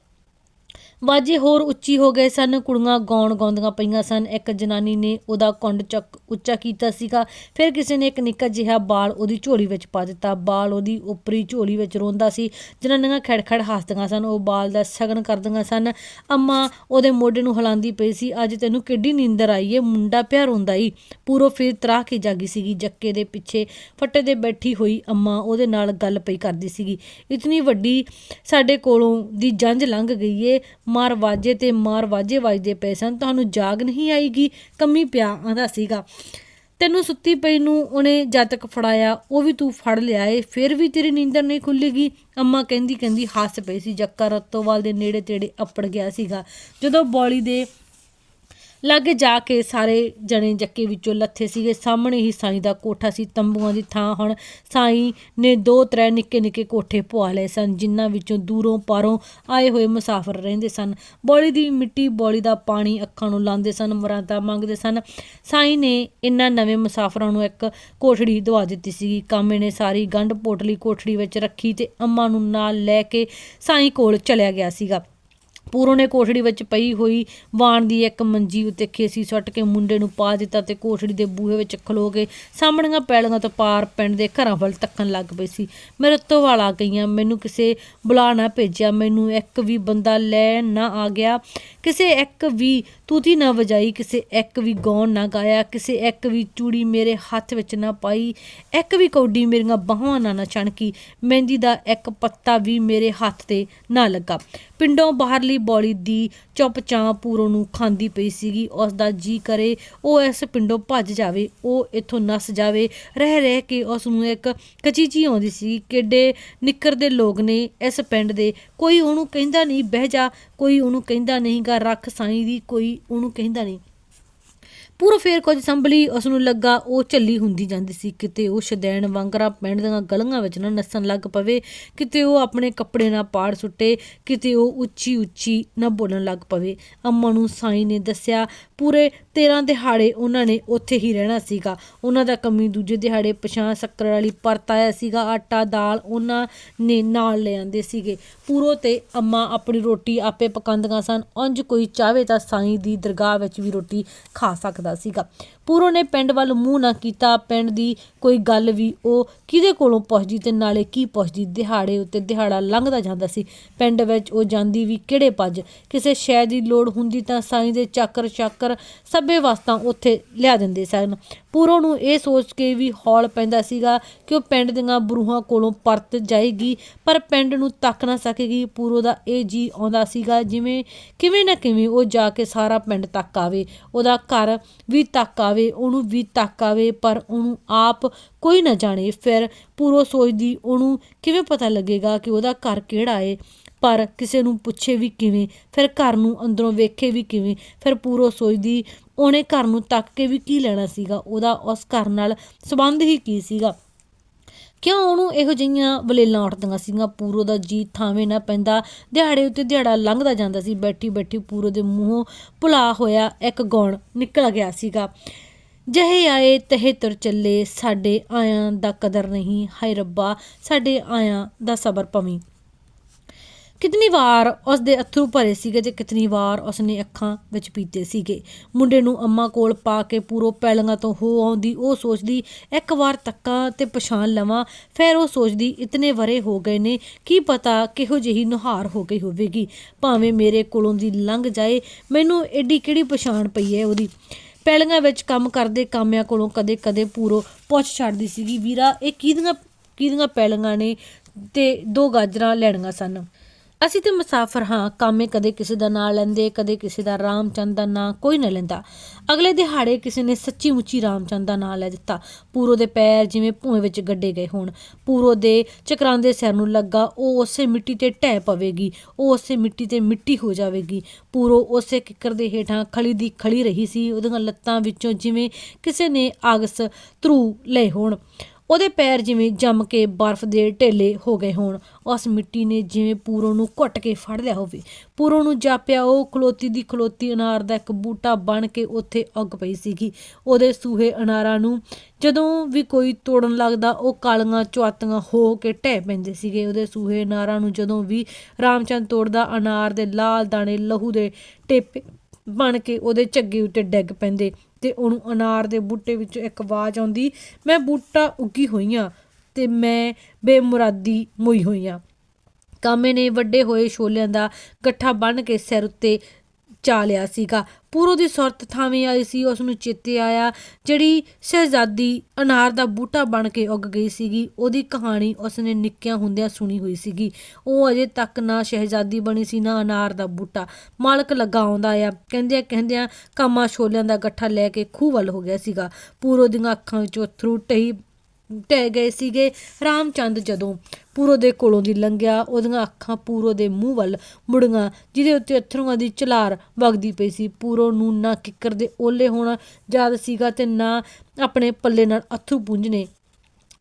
ਵਾਜੇ ਹੋਰ ਉੱਚੀ ਹੋ ਗਏ ਸਨ, ਕੁੜੀਆਂ ਗਾਉਣ ਗਾਉਂਦੀਆਂ ਪਈਆਂ ਸਨ। ਇੱਕ ਜਨਾਨੀ ਨੇ ਉਹਦਾ ਕੁੰਡ ਚੱਕ ਉੱਚਾ ਕੀਤਾ ਸੀਗਾ। ਫਿਰ ਕਿਸੇ ਨੇ ਇੱਕ ਨਿੱਕਾ ਜਿਹਾ ਬਾਲ ਉਹਦੀ ਝੋਲੀ ਵਿੱਚ ਪਾ ਦਿੱਤਾ। ਬਾਲ ਉਹਦੀ ਉੱਪਰੀ ਝੋਲੀ ਵਿੱਚ ਰੋਂਦਾ ਸੀ। ਜਨਾਨੀਆਂ ਖੜਖੜ ਹੱਸਦੀਆਂ ਸਨ। ਉਹ ਬਾਲ ਦਾ ਸ਼ਗਨ ਕਰਦੀਆਂ ਸਨ। ਅੰਮਾ ਉਹਦੇ ਮੋਢੇ ਨੂੰ ਹਿਲਾਉਂਦੀ ਪਈ ਸੀ। ਅੱਜ ਤੈਨੂੰ ਕਿੱਡੀ ਨੀਂਦਰ ਆਈ ਏ, ਮੁੰਡਾ ਪਿਆ ਰੋਂਦਾ ਈ। ਪੂਰੋ ਫਿਰ ਤਰਾਹ ਕੇ ਜਾਗੀ ਸੀਗੀ। ਜੱਕੇ ਦੇ ਪਿੱਛੇ ਫੱਟੇ ਦੇ ਬੈਠੀ ਹੋਈ ਅੰਮਾ ਉਹਦੇ ਨਾਲ ਗੱਲ ਪਈ ਕਰਦੀ ਸੀਗੀ। ਇਤਨੀ ਵੱਡੀ ਸਾਡੇ ਕੋਲੋਂ ਦੀ ਜੰਝ ਲੰਘ ਗਈ ਏ। ਮਾਰ ਵਾਜੇ ਤੇ ਮਾਰ ਵਾਜੇ ਵੱਜਦੇ ਪਏ ਸਨ। ਤੁਹਾਨੂੰ ਜਾਗ ਨਹੀਂ ਆਈਗੀ? ਕੰਮੀ ਪਿਆ ਆਂਦਾ ਸੀਗਾ। ਤੈਨੂੰ ਸੁੱਤੀ ਪਈ ਨੂੰ ਉਹਨੇ ਜਦ ਤੱਕ ਫੜਾਇਆ, ਉਹ ਵੀ ਤੂੰ ਫੜ ਲਿਆ ਏ, ਫਿਰ ਵੀ ਤੇਰੀ ਨੀਂਦਰ ਨਹੀਂ ਖੁੱਲੇਗੀ ਅੰਮਾ ਕਹਿੰਦੀ ਕਹਿੰਦੀ ਹੱਸ ਪਈ ਸੀ। ਜੱਕਾ ਰੱਤੋਵਾਲ ਦੇ ਨੇੜੇ ਤੇੜੇ ਅੱਪੜ ਗਿਆ ਸੀਗਾ। ਜਦੋਂ ਬੌਲੀ ਦੇ ਲਾਗੇ ਜਾ ਕੇ ਸਾਰੇ ਜਣੇ ਜੱਕੇ ਵਿੱਚੋਂ ਲੱਥੇ ਸੀਗੇ। ਸਾਹਮਣੇ ਹੀ ਸਾਈਂ ਦਾ ਕੋਠਾ ਸੀ। ਤੰਬੂਆਂ ਦੀ ਥਾਂ ਹੁਣ ਸਾਈਂ ਨੇ ਦੋ ਤਰੇ ਨਿੱਕੇ ਨਿੱਕੇ ਕੋਠੇ ਪਵਾ ਲਏ ਸਨ, ਜਿਨ੍ਹਾਂ ਵਿੱਚੋਂ ਦੂਰੋਂ ਪਾਰੋਂ ਆਏ ਹੋਏ ਮੁਸਾਫਰ ਰਹਿੰਦੇ ਸਨ। ਬੌਲੀ ਦੀ ਮਿੱਟੀ, ਬੌਲੀ ਦਾ ਪਾਣੀ ਅੱਖਾਂ ਨੂੰ ਲਾਉਂਦੇ ਸਨ ਮਰਾਦਾ ਮੰਗਦੇ ਸਨ। ਸਾਈਂ ਨੇ ਇਹਨਾਂ ਨਵੇਂ ਮੁਸਾਫਰਾਂ ਨੂੰ ਇੱਕ ਕੋਠੜੀ ਦਵਾ ਦਿੱਤੀ ਸੀਗੀ। ਕਾਮੇ ਨੇ ਸਾਰੀ ਗੰਢ ਪੋਟਲੀ ਕੋਠੜੀ ਵਿੱਚ ਰੱਖੀ ਤੇ ਅੰਮਾ ਨੂੰ ਨਾਲ ਲੈ ਕੇ ਸਾਈਂ ਕੋਲ ਚਲਿਆ ਗਿਆ ਸੀਗਾ। ਪੂਰੋਂ ਨੇ ਕੋਠੜੀ ਵਿੱਚ ਪਈ ਹੋਈ ਵਾਣ ਦੀ ਇੱਕ ਮੰਜੀ ਉੱਤੇ ਖੇਸੀ ਸੁੱਟ ਕੇ ਮੁੰਡੇ ਨੂੰ ਪਾ ਦਿੱਤਾ ਤੇ ਕੋਠੜੀ ਦੇ ਬੂਹੇ ਵਿੱਚ ਖਲੋ ਕੇ ਸਾਹਮਣੀਆਂ ਪੈਲੀਆਂ ਤੋਂ ਪਾਰ ਪਿੰਡ ਦੇ ਘਰਾਂ ਵੱਲ ਤੱਕਣ ਲੱਗ ਪਈ ਸੀ। ਮੇਰੇ ਤੋਂ ਵਾਲ ਗਈਆਂ, ਮੈਨੂੰ ਕਿਸੇ ਬੁਲਾ ਨਾ ਭੇਜਿਆ, ਮੈਨੂੰ ਇੱਕ ਵੀ ਬੰਦਾ ਲੈ ਨਾ ਆ ਗਿਆ, ਕਿਸੇ ਇੱਕ ਵੀ ਤੂਤੀ ਨਾ ਵਜਾਈ, ਕਿਸੇ ਇੱਕ ਵੀ ਗਾਉਣ ਨਾ ਗਾਇਆ, ਕਿਸੇ ਇੱਕ ਵੀ ਚੂੜੀ ਮੇਰੇ ਹੱਥ ਵਿੱਚ ਨਾ ਪਾਈ, ਇੱਕ ਵੀ ਕੌਡੀ ਮੇਰੀਆਂ ਬਾਹਾਂ ਨਾ ਨਾ ਛਣਕੀ, ਮਹਿੰਦੀ ਦਾ ਇੱਕ ਪੱਤਾ ਵੀ ਮੇਰੇ ਹੱਥ ਤੇ ਨਾ ਲੱਗਾ। ਪਿੰਡੋਂ ਬਾਹਰਲੀ ਬੌਲੀ ਦੀ ਚੁੱਪਚਾਂ ਪੂਰੋ ਨੂੰ ਖਾਂਦੀ ਪਈ ਸੀਗੀ ਉਸ ਦਾ ਜੀ ਕਰੇ, ਉਹ ਇਸ ਪਿੰਡੋਂ ਭੱਜ ਜਾਵੇ, ਉਹ ਇੱਥੋਂ ਨਸ ਜਾਵੇ, ਰਹਿ ਰਹਿ ਕੇ ਉਸ ਨੂੰ ਇੱਕ ਕਚੀਚੀ ਆਉਂਦੀ ਸੀ, ਕਿੱਡੇ ਨਿੱਕਰ ਦੇ ਲੋਕ ਨੇ ਇਸ ਪਿੰਡ ਦੇ, ਕੋਈ ਉਹਨੂੰ ਕਹਿੰਦਾ ਨਹੀਂ, ਬਹਿ ਜਾ, ਕੋਈ ਉਹਨੂੰ ਕਹਿੰਦਾ ਨਹੀਂਗਾ, ਰੱਖ ਸਾਈਂ ਦੀ ਕੋਈ ਉਹਨੂੰ ਕਹਿੰਦਾ ਨਹੀਂ। ਪੂਰਾ ਫੇਰ ਕੁਝ ਸੰਭਲੀ ਉਸ ਨੂੰ ਲੱਗਾ ਉਹ ਝੱਲੀ ਹੁੰਦੀ ਜਾਂਦੀ ਸੀ, ਕਿਤੇ ਉਹ ਸ਼ਦੈਣ ਵਾਂਗਰਾ ਪਿੰਡ ਦੀਆਂ ਗਲੀਆਂ ਵਿੱਚ ਨਾ ਨੱਸਣ ਲੱਗ ਪਵੇ, ਕਿਤੇ ਉਹ ਆਪਣੇ ਕੱਪੜੇ ਨਾਲ ਪਾੜ ਸੁੱਟੇ, ਕਿਤੇ ਉਹ ਉੱਚੀ ਉੱਚੀ ਨਾ ਬੋਲਣ ਲੱਗ ਪਵੇ। ਅੰਮਾ ਨੂੰ ਸਾਈ ਨੇ ਦੱਸਿਆ, ਪੂਰੇ 13 ਦਿਹਾੜੇ ਉਹਨਾਂ ਨੇ ਉੱਥੇ ਹੀ ਰਹਿਣਾ ਸੀਗਾ। ਉਹਨਾਂ ਦਾ ਕਮੀ ਦੂਜੇ ਦਿਹਾੜੇ ਪਛਾਂ ਸ਼ੱਕਰ ਵਾਲੀ ਪਰਤ ਆਇਆ ਸੀਗਾ, ਆਟਾ, ਦਾਲ ਉਹਨਾਂ ਨੇ ਨਾਲ ਲੈ ਆਂਦੇ ਸੀਗੇ। ਪੂਰੋ ਤੇ ਅੰਮਾ ਆਪਣੀ ਰੋਟੀ ਆਪੇ ਪਕਾਉਂਦੀਆਂ ਸਨ, ਉਂਝ ਕੋਈ ਚਾਹਵੇ ਤਾਂ ਸਾਈਂ ਦੀ ਦਰਗਾਹ ਵਿੱਚ ਵੀ ਰੋਟੀ ਖਾ ਸਕਦਾ ਸੀਗਾ ਪੂਰੋ ਨੇ ਪਿੰਡ ਵੱਲ ਮੂੰਹ ਨਾ ਕੀਤਾ। ਪਿੰਡ ਦੀ ਕੋਈ ਗੱਲ ਵੀ ਉਹ ਕਿਹਦੇ ਕੋਲੋਂ ਪੁੱਛਦੀ ਤੇ ਨਾਲੇ ਕੀ ਪੁੱਛਦੀ? ਦਿਹਾੜੇ ਉੱਤੇ ਦਿਹਾੜਾ ਲੰਘਦਾ ਜਾਂਦਾ ਸੀ। ਪਿੰਡ ਵਿੱਚ ਉਹ ਜਾਂਦੀ ਵੀ ਕਿਹੜੇ ਪੱਜ ਕਿਸੇ ਸ਼ੈ ਦੀ ਲੋੜ ਹੁੰਦੀ ਤਾਂ ਸਾਈਂ ਦੇ ਚਾਕਰ ਚਾਕਰ ਸਭੇ ਵਾਸਤਾ ਉੱਥੇ ਲਿਆ ਦਿੰਦੇ ਸਨ। ਪੂਰੋ ਨੂੰ ਇਹ ਸੋਚ ਕੇ ਵੀ ਹੌਲ ਪੈਂਦਾ ਸੀਗਾ ਕਿ ਉਹ ਪਿੰਡ ਦੀਆਂ ਬਰੂਹਾਂ ਕੋਲੋਂ ਪਰਤ ਜਾਏਗੀ, ਪਰ ਪਿੰਡ ਨੂੰ ਤੱਕ ਨਾ ਸਕੇਗੀ। ਪੂਰੋ ਦਾ ਇਹ ਜੀ ਆਉਂਦਾ ਸੀਗਾ ਜਿਵੇਂ ਕਿਵੇਂ ਨਾ ਕਿਵੇਂ ਉਹ ਜਾ ਕੇ ਸਾਰਾ ਪਿੰਡ ਤੱਕ ਆਵੇ। ਉਹਦਾ ਘਰ ਵੀ ਤੱਕ ਆਵੇ। ਉਹਨੂੰ ਵੀ ਤੱਕ ਆਵੇ, ਪਰ ਉਹਨੂੰ ਆਪ ਕੋਈ ਨਾ ਜਾਣੇ। ਫਿਰ ਪੂਰੋ ਸੋਚਦੀ ਉਹਨੂੰ ਕਿਵੇਂ ਪਤਾ ਲੱਗੇਗਾ ਕਿ ਉਹਦਾ ਘਰ ਕਿਹੜਾ ਏ? ਪਰ ਕਿਸੇ ਨੂੰ ਪੁੱਛੇ ਵੀ ਕਿਵੇਂ? ਫਿਰ ਘਰ ਨੂੰ ਅੰਦਰੋਂ ਵੇਖੇ ਵੀ ਕਿਵੇਂ? ਫਿਰ ਪੂਰੋ ਸੋਚਦੀ ਉਹਨੇ ਘਰ ਨੂੰ ਤੱਕ ਕੇ ਵੀ ਕੀ ਲੈਣਾ ਸੀਗਾ? ਉਹਦਾ ਉਸ ਘਰ ਨਾਲ ਸੰਬੰਧ ਹੀ ਕੀ ਸੀਗਾ? ਕਿਉਂ ਉਹਨੂੰ ਇਹੋ ਜਿਹੀਆਂ ਵਲੇਲਾਂ ਉੱਠਦੀਆਂ ਸੀਗੀਆਂ? ਪੂਰੋ ਦਾ ਜੀ ਥਾਵੇਂ ਨਾ ਪੈਂਦਾ। ਦਿਹਾੜੇ ਉੱਤੇ ਦਿਹਾੜਾ ਲੰਘਦਾ ਜਾਂਦਾ ਸੀ। ਬੈਠੀ ਬੈਠੀ ਪੂਰੋ ਦੇ ਮੂੰਹੋਂ ਭੁਲਾ ਹੋਇਆ ਇੱਕ ਗੌਣ ਨਿਕਲ ਗਿਆ ਸੀਗਾ। ਜਹੇ ਆਏ ਤਹੇ ਤੁਰ ਚੱਲੇ, ਸਾਡੇ ਆਇਆਂ ਦਾ ਕਦਰ ਨਹੀਂ। ਹਾਏ ਰੱਬਾ, ਸਾਡੇ ਆਇਆਂ ਦਾ ਸਬਰ ਪਵੀਂ ਕਿਤਨੀ ਵਾਰ ਉਸ ਦੇ ਅਥਰੂ ਭਰੇ ਸੀਗੇ ਤੇ ਕਿਤਨੀ ਵਾਰ ਉਸ ਨੇ ਅੱਖਾਂ ਵਿੱਚ ਪੀਤੇ ਸੀਗੇ। ਮੁੰਡੇ ਨੂੰ ਅੰਮਾ ਕੋਲ ਪਾ ਕੇ ਪੂਰੋ ਪੈਲੀਆਂ ਤੋਂ ਹੋ ਆਉਂਦੀ, ਉਹ ਸੋਚਦੀ, ਇੱਕ ਵਾਰ ਤੱਕਾਂ ਤੇ ਪਛਾਣ ਲਵਾਂ। ਫਿਰ ਉਹ ਸੋਚਦੀ, ਇਤਨੇ ਵਰੇ ਹੋ ਗਏ ਨੇ, ਕੀ ਪਤਾ ਕਿਹੋ ਜਿਹੀ ਨੁਹਾਰ ਹੋ ਗਈ ਹੋਵੇਗੀ। ਭਾਵੇਂ ਮੇਰੇ ਕੋਲੋਂ ਦੀ ਲੰਘ ਜਾਏ, ਮੈਨੂੰ ਐਡੀ ਕਿਹੜੀ ਪਛਾਣ ਪਈ ਹੈ ਉਹਦੀ? ਪੈਲੀਆਂ ਵਿੱਚ ਕੰਮ ਕਰਦੇ ਕਾਮਿਆਂ ਕੋਲੋਂ ਕਦੇ-ਕਦੇ ਪੂਰੋ ਪੁੱਛ ਛੱਡਦੀ ਸੀਗੀ, ਵੀਰਾ, ਇਹ ਕਿਹਦੀਆਂ ਕਿਹਦੀਆਂ ਪੈਲੀਆਂ ਨੇ ਤੇ ਦੋ ਗਾਜਰਾਂ ਲੈਣੀਆਂ ਸਨ? ਅਸੀਂ ਤੇ ਮੁਸਾਫਰ ਹਾਂ, ਕਾਮੇ ਕਦੇ ਕਿਸੇ ਦਾ ਨਾਂ ਲੈਂਦੇ, ਕਦੇ ਕਿਸੇ ਦਾ ਰਾਮਚੰਦ ਦਾ ਨਾਂ, ਕੋਈ ਨਾ ਲੈਂਦਾ। ਅਗਲੇ ਦਿਹਾੜੇ ਕਿਸੇ ਨੇ ਸੱਚੀ ਮੁੱਚੀ ਰਾਮਚੰਦ ਦਾ ਨਾਂ ਲੈ ਦਿੱਤਾ। ਪੂਰੋ ਦੇ ਪੈਰ ਜਿਵੇਂ ਭੂਏ ਵਿੱਚ ਗੱਡੇ ਗਏ ਹੋਣ। ਪੂਰੋ ਦੇ ਚਕਰਾਂਦੇ ਸਿਰ ਨੂੰ ਲੱਗਾ, ਉਹ ਉਸੇ ਮਿੱਟੀ ਤੇ ਢਹਿ ਪਵੇਗੀ, ਉਹ ਉਸੇ ਮਿੱਟੀ ਤੇ ਮਿੱਟੀ ਹੋ ਜਾਵੇਗੀ। ਪੂਰੋ ਉਸੇ ਕਿੱਕਰ ਦੇ ਹੇਠਾਂ ਖਲੀ ਦੀ ਖਲੀ ਰਹੀ ਸੀ, ਉਹਦੀਆਂ ਲੱਤਾਂ ਵਿੱਚੋਂ ਜਿਵੇਂ ਕਿਸੇ ਨੇ ਆਗਸ ਧਰੂ ਲਏ ਹੋਣ। ਉਹਦੇ ਪੈਰ ਜਿਵੇਂ ਜੰਮ ਕੇ ਬਰਫ਼ ਦੇ ਢੇਲੇ ਹੋ ਗਏ ਹੋਣ, ਉਸ ਮਿੱਟੀ ਨੇ ਜਿਵੇਂ ਪੂਰੋਂ ਨੂੰ ਘੁੱਟ ਕੇ ਫੜ ਲਿਆ ਹੋਵੇ। ਪੂਰੋਂ ਨੂੰ ਜਾਪਿਆ ਉਹ ਖਲੋਤੀ ਦੀ ਖਲੋਤੀ ਅਨਾਰ ਦਾ ਇੱਕ ਬੂਟਾ ਬਣ ਕੇ ਉੱਥੇ ਉੱਗ ਪਈ ਸੀਗੀ। ਉਹਦੇ ਸੂਹੇ ਅਨਾਰਾਂ ਨੂੰ ਜਦੋਂ ਵੀ ਕੋਈ ਤੋੜਨ ਲੱਗਦਾ, ਉਹ ਕਾਲੀਆਂ ਚੁਆਤੀਆਂ ਹੋ ਕੇ ਢਹਿ ਪੈਂਦੇ ਸੀਗੇ। ਉਹਦੇ ਸੂਹੇ ਅਨਾਰਾਂ ਨੂੰ ਜਦੋਂ ਵੀ ਰਾਮਚੰਦ ਤੋੜਦਾ, ਅਨਾਰ ਦੇ ਲਾਲ ਦਾਣੇ ਲਹੂ ਦੇ ਟੇਪੇ ਬਣ ਕੇ ਉਹਦੇ ਝੱਗੇ ਉੱਤੇ ਡਿੱਗ ਪੈਂਦੇ ਤੇ ਉਹਨੂੰ ਅਨਾਰ ਦੇ ਬੂਟੇ ਵਿੱਚੋਂ ਇੱਕ ਆਵਾਜ਼ ਆਉਂਦੀ, ਮੈਂ ਬੂਟਾ ਉੱਗੀ ਹੋਈਆਂ ਤੇ ਮੈਂ ਬੇਮੁਰਾਦੀ ਮੋਈ ਹੋਈਆਂ ਕਾਮੇ ਨੇ ਵੱਡੇ ਹੋਏ ਛੋਲਿਆਂ ਦਾ ਗੱਠਾ ਬੰਨ ਕੇ ਸਿਰ ਉੱਤੇ ਚਾ ਲਿਆ ਸੀਗਾ। ਪੂਰੋ ਦੀ ਸੁਰਤ ਥਾਵੇਂ ਆਈ ਸੀ, ਉਸ ਨੂੰ ਚੇਤੇ ਆਇਆ, ਜਿਹੜੀ ਸ਼ਹਿਜ਼ਾਦੀ ਅਨਾਰ ਦਾ ਬੂਟਾ ਬਣ ਕੇ ਉੱਗ ਗਈ ਸੀਗੀ, ਉਹਦੀ ਕਹਾਣੀ ਉਸਨੇ ਨਿੱਕਿਆਂ ਹੁੰਦਿਆਂ ਸੁਣੀ ਹੋਈ ਸੀਗੀ। ਉਹ ਅਜੇ ਤੱਕ ਨਾ ਸ਼ਹਿਜ਼ਾਦੀ ਬਣੀ ਸੀ, ਨਾ ਅਨਾਰ ਦਾ ਬੂਟਾ। ਮਾਲਕ ਲੱਗਾ ਆਉਂਦਾ ਆ। ਕਹਿੰਦਿਆਂ ਕਹਿੰਦਿਆਂ ਕਾਮਾ ਛੋਲਿਆਂ ਦਾ ਗੱਠਾ ਲੈ ਕੇ ਖੂਹ ਵੱਲ ਹੋ ਗਿਆ ਸੀਗਾ। ਪੂਰੋ ਦੀਆਂ ਅੱਖਾਂ ਵਿੱਚੋਂ ਥਰੂ ਟਹੀ ਟਹਿ ਗਏ ਸੀਗੇ। ਰਾਮਚੰਦ ਜਦੋਂ ਪੂਰੋ ਦੇ ਕੋਲੋਂ ਦੀ ਲੰਘਿਆ, ਉਹਦੀਆਂ ਅੱਖਾਂ ਪੂਰੋ ਦੇ ਮੂੰਹ ਵੱਲ ਮੁੜੀਆਂ, ਜਿਹਦੇ ਉੱਤੇ ਅਥਰੂਆਂ ਦੀ ਚਲਾਰ ਵਗਦੀ ਪਈ ਸੀ। ਪੂਰੋ ਨੂੰ ਨਾ ਕਿੱਕਰ ਦੇ ਓਲੇ ਹੋਣਾ ਯਾਦ ਸੀਗਾ ਤੇ ਨਾ ਆਪਣੇ ਪੱਲੇ ਨਾਲ ਅਥਰੂ ਪੁੰਝਣੇ।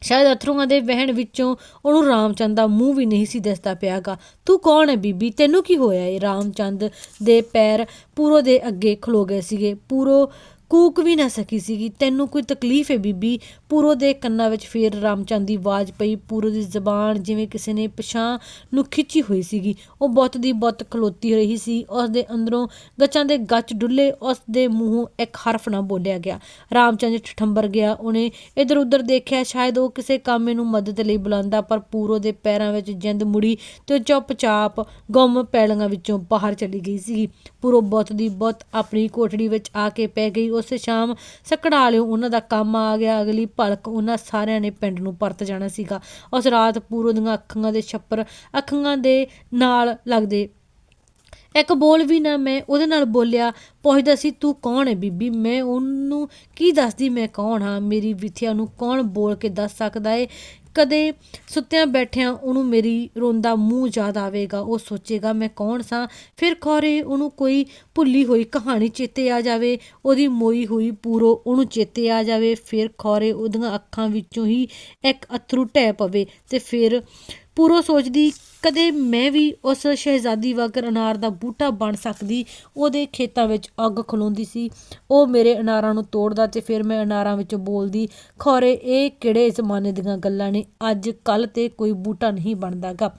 ਸ਼ਾਇਦ ਅਥਰੂਆਂ ਦੇ ਵਹਿਣ ਵਿੱਚੋਂ ਉਹਨੂੰ ਰਾਮਚੰਦ ਦਾ ਮੂੰਹ ਵੀ ਨਹੀਂ ਸੀ ਦਿਸਦਾ ਪਿਆਗਾ। ਤੂੰ ਕੌਣ ਹੈ ਬੀਬੀ? ਤੈਨੂੰ ਕੀ ਹੋਇਆ ਏ? ਰਾਮਚੰਦ ਦੇ ਪੈਰ ਪੂਰੋ ਦੇ ਅੱਗੇ ਖਲੋ ਗਏ ਸੀਗੇ। ਪੂਰੋ ਕੂਕ ਵੀ ਨਾ ਸਕੀ ਸੀਗੀ। ਤੈਨੂੰ ਕੋਈ ਤਕਲੀਫ ਹੈ ਬੀਬੀ? ਪੂਰੋ ਦੇ ਕੰਨਾਂ ਵਿੱਚ ਫੇਰ ਰਾਮਚੰਦ ਦੀ ਆਵਾਜ਼ ਪਈ। ਪੂਰੋ ਦੀ ਜ਼ਬਾਨ ਜਿਵੇਂ ਕਿਸੇ ਨੇ ਪਛਾਂ ਨੂੰ ਖਿੱਚੀ ਹੋਈ ਸੀਗੀ। ਉਹ ਬਹੁਤ ਦੀ ਬਹੁਤ ਖਲੋਤੀ ਰਹੀ ਸੀ। ਉਸ ਦੇ ਅੰਦਰੋਂ ਗੱਚਾਂ ਦੇ ਗੱਚ ਡੁੱਲੇ। ਉਸ ਦੇ ਮੂੰਹੋਂ ਇੱਕ ਹਰਫ ਨਾ ਬੋਲਿਆ ਗਿਆ। ਰਾਮਚੰਦ ਠਠੰਬਰ ਗਿਆ। ਉਹਨੇ ਇਧਰ ਉਧਰ ਦੇਖਿਆ। ਸ਼ਾਇਦ ਉਹ ਕਿਸੇ ਕਾਮੇ ਨੂੰ ਮਦਦ ਲਈ ਬੁਲਾਉਂਦਾ, ਪਰ ਪੂਰੋ ਦੇ ਪੈਰਾਂ ਵਿੱਚ ਜਿੰਦ ਮੁੜੀ ਤੇ ਉਹ ਚੁੱਪਚਾਪ ਗੁੰਮ ਪੈਲੀਆਂ ਵਿੱਚੋਂ ਬਾਹਰ ਚਲੀ ਗਈ ਸੀ ਪੂਰੋ ਬਹੁਤ ਦੀ ਬਹੁਤ ਆਪਣੀ ਕੋਠੜੀ ਵਿੱਚ ਆ ਕੇ ਪੈ ਗਈ। ਉਸੇ ਸ਼ਾਮ ਸਕੜਾ ਉਹਨਾਂ ਦਾ ਕੰਮ ਆ ਗਿਆ, ਅਗਲੀ ਭਲਕ ਉਹਨਾਂ ਸਾਰਿਆਂ ਨੇ ਪਿੰਡ ਨੂੰ ਪਰਤ ਜਾਣਾ ਸੀਗਾ। ਉਸ ਰਾਤ ਪੂਰੋ ਦੀਆਂ ਅੱਖਾਂ ਦੇ ਛੱਪਰ ਅੱਖਾਂ ਦੇ ਨਾਲ ਲੱਗਦੇ। ਇੱਕ ਬੋਲ ਵੀ ਨਾ ਮੈਂ ਉਹਦੇ ਨਾਲ ਬੋਲਿਆ, ਪੁੱਛਦਾ ਸੀ, ਤੂੰ ਕੌਣ ਹੈ ਬੀਬੀ? ਮੈਂ ਉਹਨੂੰ ਕੀ ਦੱਸਦੀ? ਮੈਂ ਕੌਣ ਹਾਂ? ਮੇਰੀ ਵਿਥਿਆ ਨੂੰ ਕੌਣ ਬੋਲ ਕੇ ਦੱਸ ਸਕਦਾ ਏ? ਕਦੇ ਸੁੱਤਿਆਂ ਬੈਠਿਆਂ ਉਹਨੂੰ ਮੇਰੀ ਰੋਂਦਾ ਮੂੰਹ ਯਾਦ ਆਵੇਗਾ, ਉਹ ਸੋਚੇਗਾ ਮੈਂ ਕੌਣ ਸਾਂ? ਫਿਰ ਖੌਰੇ ਉਹਨੂੰ ਕੋਈ ਭੁੱਲੀ ਹੋਈ ਕਹਾਣੀ ਚੇਤੇ ਆ ਜਾਵੇ, ਉਹਦੀ ਮੋਈ ਹੋਈ ਪੂਰੋ ਉਹਨੂੰ ਚੇਤੇ ਆ ਜਾਵੇ, ਫਿਰ ਖੌਰੇ ਉਹਦੀਆਂ ਅੱਖਾਂ ਵਿੱਚੋਂ ਹੀ ਇੱਕ ਅਥਰੂ ਢਹਿ ਪਵੇ ਤੇ ਫਿਰ ਪੂਰੋ ਸੋਚਦੀ ਕਦੇ ਮੈਂ ਵੀ ਉਸ ਸ਼ਹਿਜ਼ਾਦੀ ਵਾਂਗਰ ਅਨਾਰ ਦਾ ਬੂਟਾ ਬਣ ਸਕਦੀ, ਉਹਦੇ ਖੇਤਾਂ ਵਿੱਚ ਅੱਗ ਖਲੋਂਦੀ ਸੀ। ਉਹ ਮੇਰੇ ਅਨਾਰਾਂ ਨੂੰ ਤੋੜਦਾ ਤੇ ਫਿਰ ਮੈਂ ਅਨਾਰਾਂ ਵਿੱਚ ਬੋਲਦੀ, ਖੌਰੇ, ਇਹ ਕਿਹੜੇ ਜ਼ਮਾਨੇ ਦੀਆਂ ਗੱਲਾਂ ਨੇ? ਅੱਜ ਕੱਲ ਤੇ ਕੋਈ ਬੂਟਾ ਨਹੀਂ ਬਣਦਾਗਾ।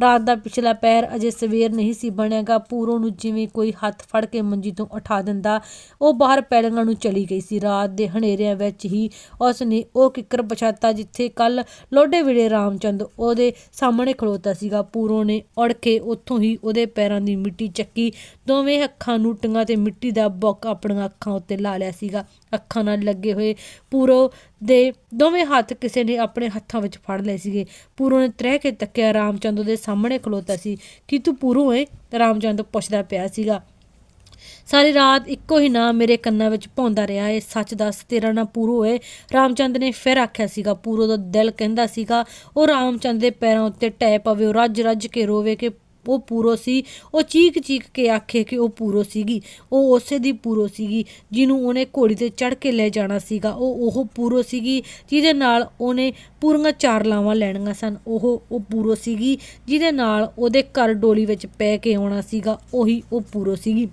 ਰਾਤ ਦਾ ਪਿਛਲਾ ਪੈਰ ਅਜੇ ਸਵੇਰ ਨਹੀਂ ਸੀ ਬਣਿਆਗਾ। ਪੂਰੋ ਨੂੰ ਜਿਵੇਂ ਕੋਈ ਹੱਥ ਫੜ ਕੇ ਮੰਜੀ ਤੋਂ ਉਠਾ ਦਿੰਦਾ, ਉਹ ਬਾਹਰ ਪੈਲੀਆਂ ਨੂੰ ਚਲੀ ਗਈ ਸੀ। ਰਾਤ ਦੇ ਹਨੇਰਿਆਂ ਵਿੱਚ ਹੀ ਉਸ ਨੇ ਉਹ ਕਿੱਕਰ ਪਛਾਤਾ, ਜਿੱਥੇ ਕੱਲ ਲੋਡੇ ਵੇਲੇ ਰਾਮਚੰਦ ਉਹਦੇ ਸਾਹਮਣੇ ਖਲੋਤਾ ਸੀਗਾ। ਪੂਰੋ ਨੇ ਉੜ ਕੇ ਉੱਥੋਂ ਹੀ ਉਹਦੇ ਪੈਰਾਂ ਦੀ ਮਿੱਟੀ ਚੱਕੀ। ਦੋਵੇਂ ਅੱਖਾਂ ਨੂੰ ਟੰਗਾ ਤੇ ਮਿੱਟੀ ਦਾ ਬੁੱਕ ਆਪਣੀਆਂ ਅੱਖਾਂ ਉੱਤੇ ਲਾ ਲਿਆ ਸੀਗਾ। ਅੱਖਾਂ ਨਾਲ ਲੱਗੇ ਹੋਏ ਪੂਰੋ ਦੇ ਦੋਵੇਂ ਹੱਥ ਕਿਸੇ ਨੇ ਆਪਣੇ ਹੱਥਾਂ ਵਿੱਚ ਫੜ ਲਏ ਸੀਗੇ। ਪੂਰੋ ਨੇ ਤਰਹਿ ਕੇ ਤੱਕਿਆ, ਰਾਮਚੰਦ ਉਹਦੇ ਸਾਹਮਣੇ ਖਲੋਤਾ ਸੀ। ਕਿ ਤੂੰ ਪੂਰੋ ਏ? ਰਾਮਚੰਦ ਪੁੱਛਦਾ ਪਿਆ ਸੀਗਾ। ਸਾਰੀ ਰਾਤ ਇੱਕੋ ਹੀ ਨਾਂ ਮੇਰੇ ਕੰਨਾਂ ਵਿੱਚ ਭੌਂਦਾ ਰਿਹਾ। ਏ ਸੱਚ ਦੱਸ ਤੇਰਾ ਨਾਂ ਪੂਰੋ ਏ ਰਾਮਚੰਦ ਨੇ ਫਿਰ ਆਖਿਆ ਸੀਗਾ, ਪੂਰੋ ਦਾ ਦਿਲ ਕਹਿੰਦਾ ਸੀਗਾ, ਉਹ ਰਾਮਚੰਦ ਦੇ ਪੈਰਾਂ ਉੱਤੇ ਟੈ ਪਵੇ, ਉਹ ਰੱਜ ਰੱਜ ਕੇ ਰੋਵੇ ਕਿ ਉਹ ਪੂਰੋ ਸੀ। ਉਹ ਚੀਕ ਚੀਕ ਕੇ ਆਖੇ ਕਿ ਉਹ ਪੂਰੋ ਸੀਗੀ। ਉਹ ਉਸੇ ਦੀ ਪੂਰੋ ਸੀਗੀ, ਜਿਹਨੂੰ ਉਹਨੇ ਘੋੜੀ ਤੇ ਚੜ ਕੇ ਲੈ ਜਾਣਾ ਸੀਗਾ। ਉਹ ਉਹ ਪੂਰੋ ਸੀਗੀ, ਜਿਹਦੇ ਨਾਲ ਉਹਨੇ ਪੂਰੀਆਂ ਚਾਰ ਲਾਵਾਂ ਲੈਣੀਆਂ ਸਨ। ਉਹ ਉਹ ਪੂਰੋ ਸੀਗੀ, ਜਿਹਦੇ ਨਾਲ ਉਹਦੇ ਘਰ ਡੋਲੀ ਵਿੱਚ ਪੈ ਕੇ ਆਉਣਾ ਸੀਗਾ। ਉਹੀ ਉਹ ਪੂਰੋ ਸੀਗੀ।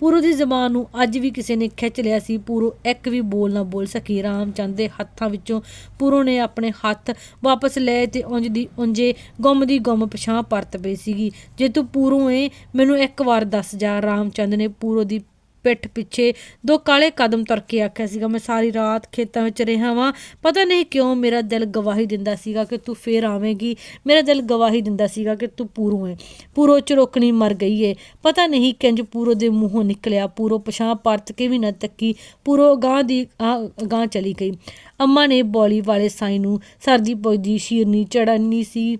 ਪੂਰੋ ਦੀ ਜ਼ਬਾਨ ਨੂੰ ਅੱਜ ਵੀ ਕਿਸੇ ਨੇ ਖਿੱਚ ਲਿਆ ਸੀ। ਪੂਰੋ ਇੱਕ ਵੀ ਬੋਲ ਨਾ ਬੋਲ ਸਕੀ। ਰਾਮਚੰਦ ਦੇ ਹੱਥਾਂ ਵਿੱਚੋਂ ਪੂਰੋ ਨੇ ਆਪਣੇ ਹੱਥ ਵਾਪਸ ਲਏ ਤੇ ਉਂਝ ਦੀ ਉਂਝੇ ਗੁੰਮ ਦੀ ਗੁੰਮ ਪਛਾਂ ਪਰਤ ਪਈ ਸੀਗੀ। ਜੇ ਤੂੰ ਪੂਰੋ ਏ, ਮੈਨੂੰ ਇੱਕ ਵਾਰ ਦੱਸ ਜਾ। ਰਾਮਚੰਦ ਨੇ ਪੂਰੋ ਦੀ ਪਿੱਠ ਪਿੱਛੇ ਦੋ ਕਾਲੇ ਕਦਮ ਤੁਰ ਕੇ ਆਖਿਆ ਸੀਗਾ, ਮੈਂ ਸਾਰੀ ਰਾਤ ਖੇਤਾਂ ਵਿੱਚ ਰਿਹਾ ਵਾਂ। ਪਤਾ ਨਹੀਂ ਕਿਉਂ ਮੇਰਾ ਦਿਲ ਗਵਾਹੀ ਦਿੰਦਾ ਸੀਗਾ ਕਿ ਤੂੰ ਫੇਰ ਆਵੇਂਗੀ। ਮੇਰਾ ਦਿਲ ਗਵਾਹੀ ਦਿੰਦਾ ਸੀਗਾ ਕਿ ਤੂੰ ਪੂਰੋਂ ਏ। ਪੂਰੋ ਚਰੋਕਣੀ ਮਰ ਗਈ ਏ। ਪਤਾ ਨਹੀਂ ਕਿੰਜ ਪੂਰੋ ਦੇ ਮੂੰਹੋਂ ਨਿਕਲਿਆ, ਪੂਰੋ ਪਛਾਂ ਪਰਤ ਕੇ ਵੀ ਨਾ ਤੱਕੀ। ਪੂਰੋ ਗਾਂ ਦੀ ਗਾਂ ਚਲੀ ਗਈ। ਅੰਮਾ ਨੇ ਬੋਲੀ ਵਾਲੇ ਸਾਈ ਨੂੰ, ਸਰਦੀ ਪੁੱਜਦੀ ਸ਼ੀਰਨੀ ਚੜਨੀ ਸੀ।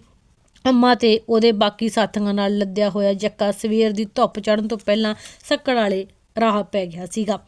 ਅੰਮਾ ਤੇ ਉਹਦੇ ਬਾਕੀ ਸਾਥੀਆਂ ਨਾਲ ਲੱਦਿਆ ਹੋਇਆ ਜੱਕਾ ਸਵੇਰ ਦੀ ਧੁੱਪ ਚੜਨ ਤੋਂ ਪਹਿਲਾਂ ਸੱਕੜ ਵਾਲੇ ਰਾਹ ਪੈ ਗਿਆ ਸੀਗਾ।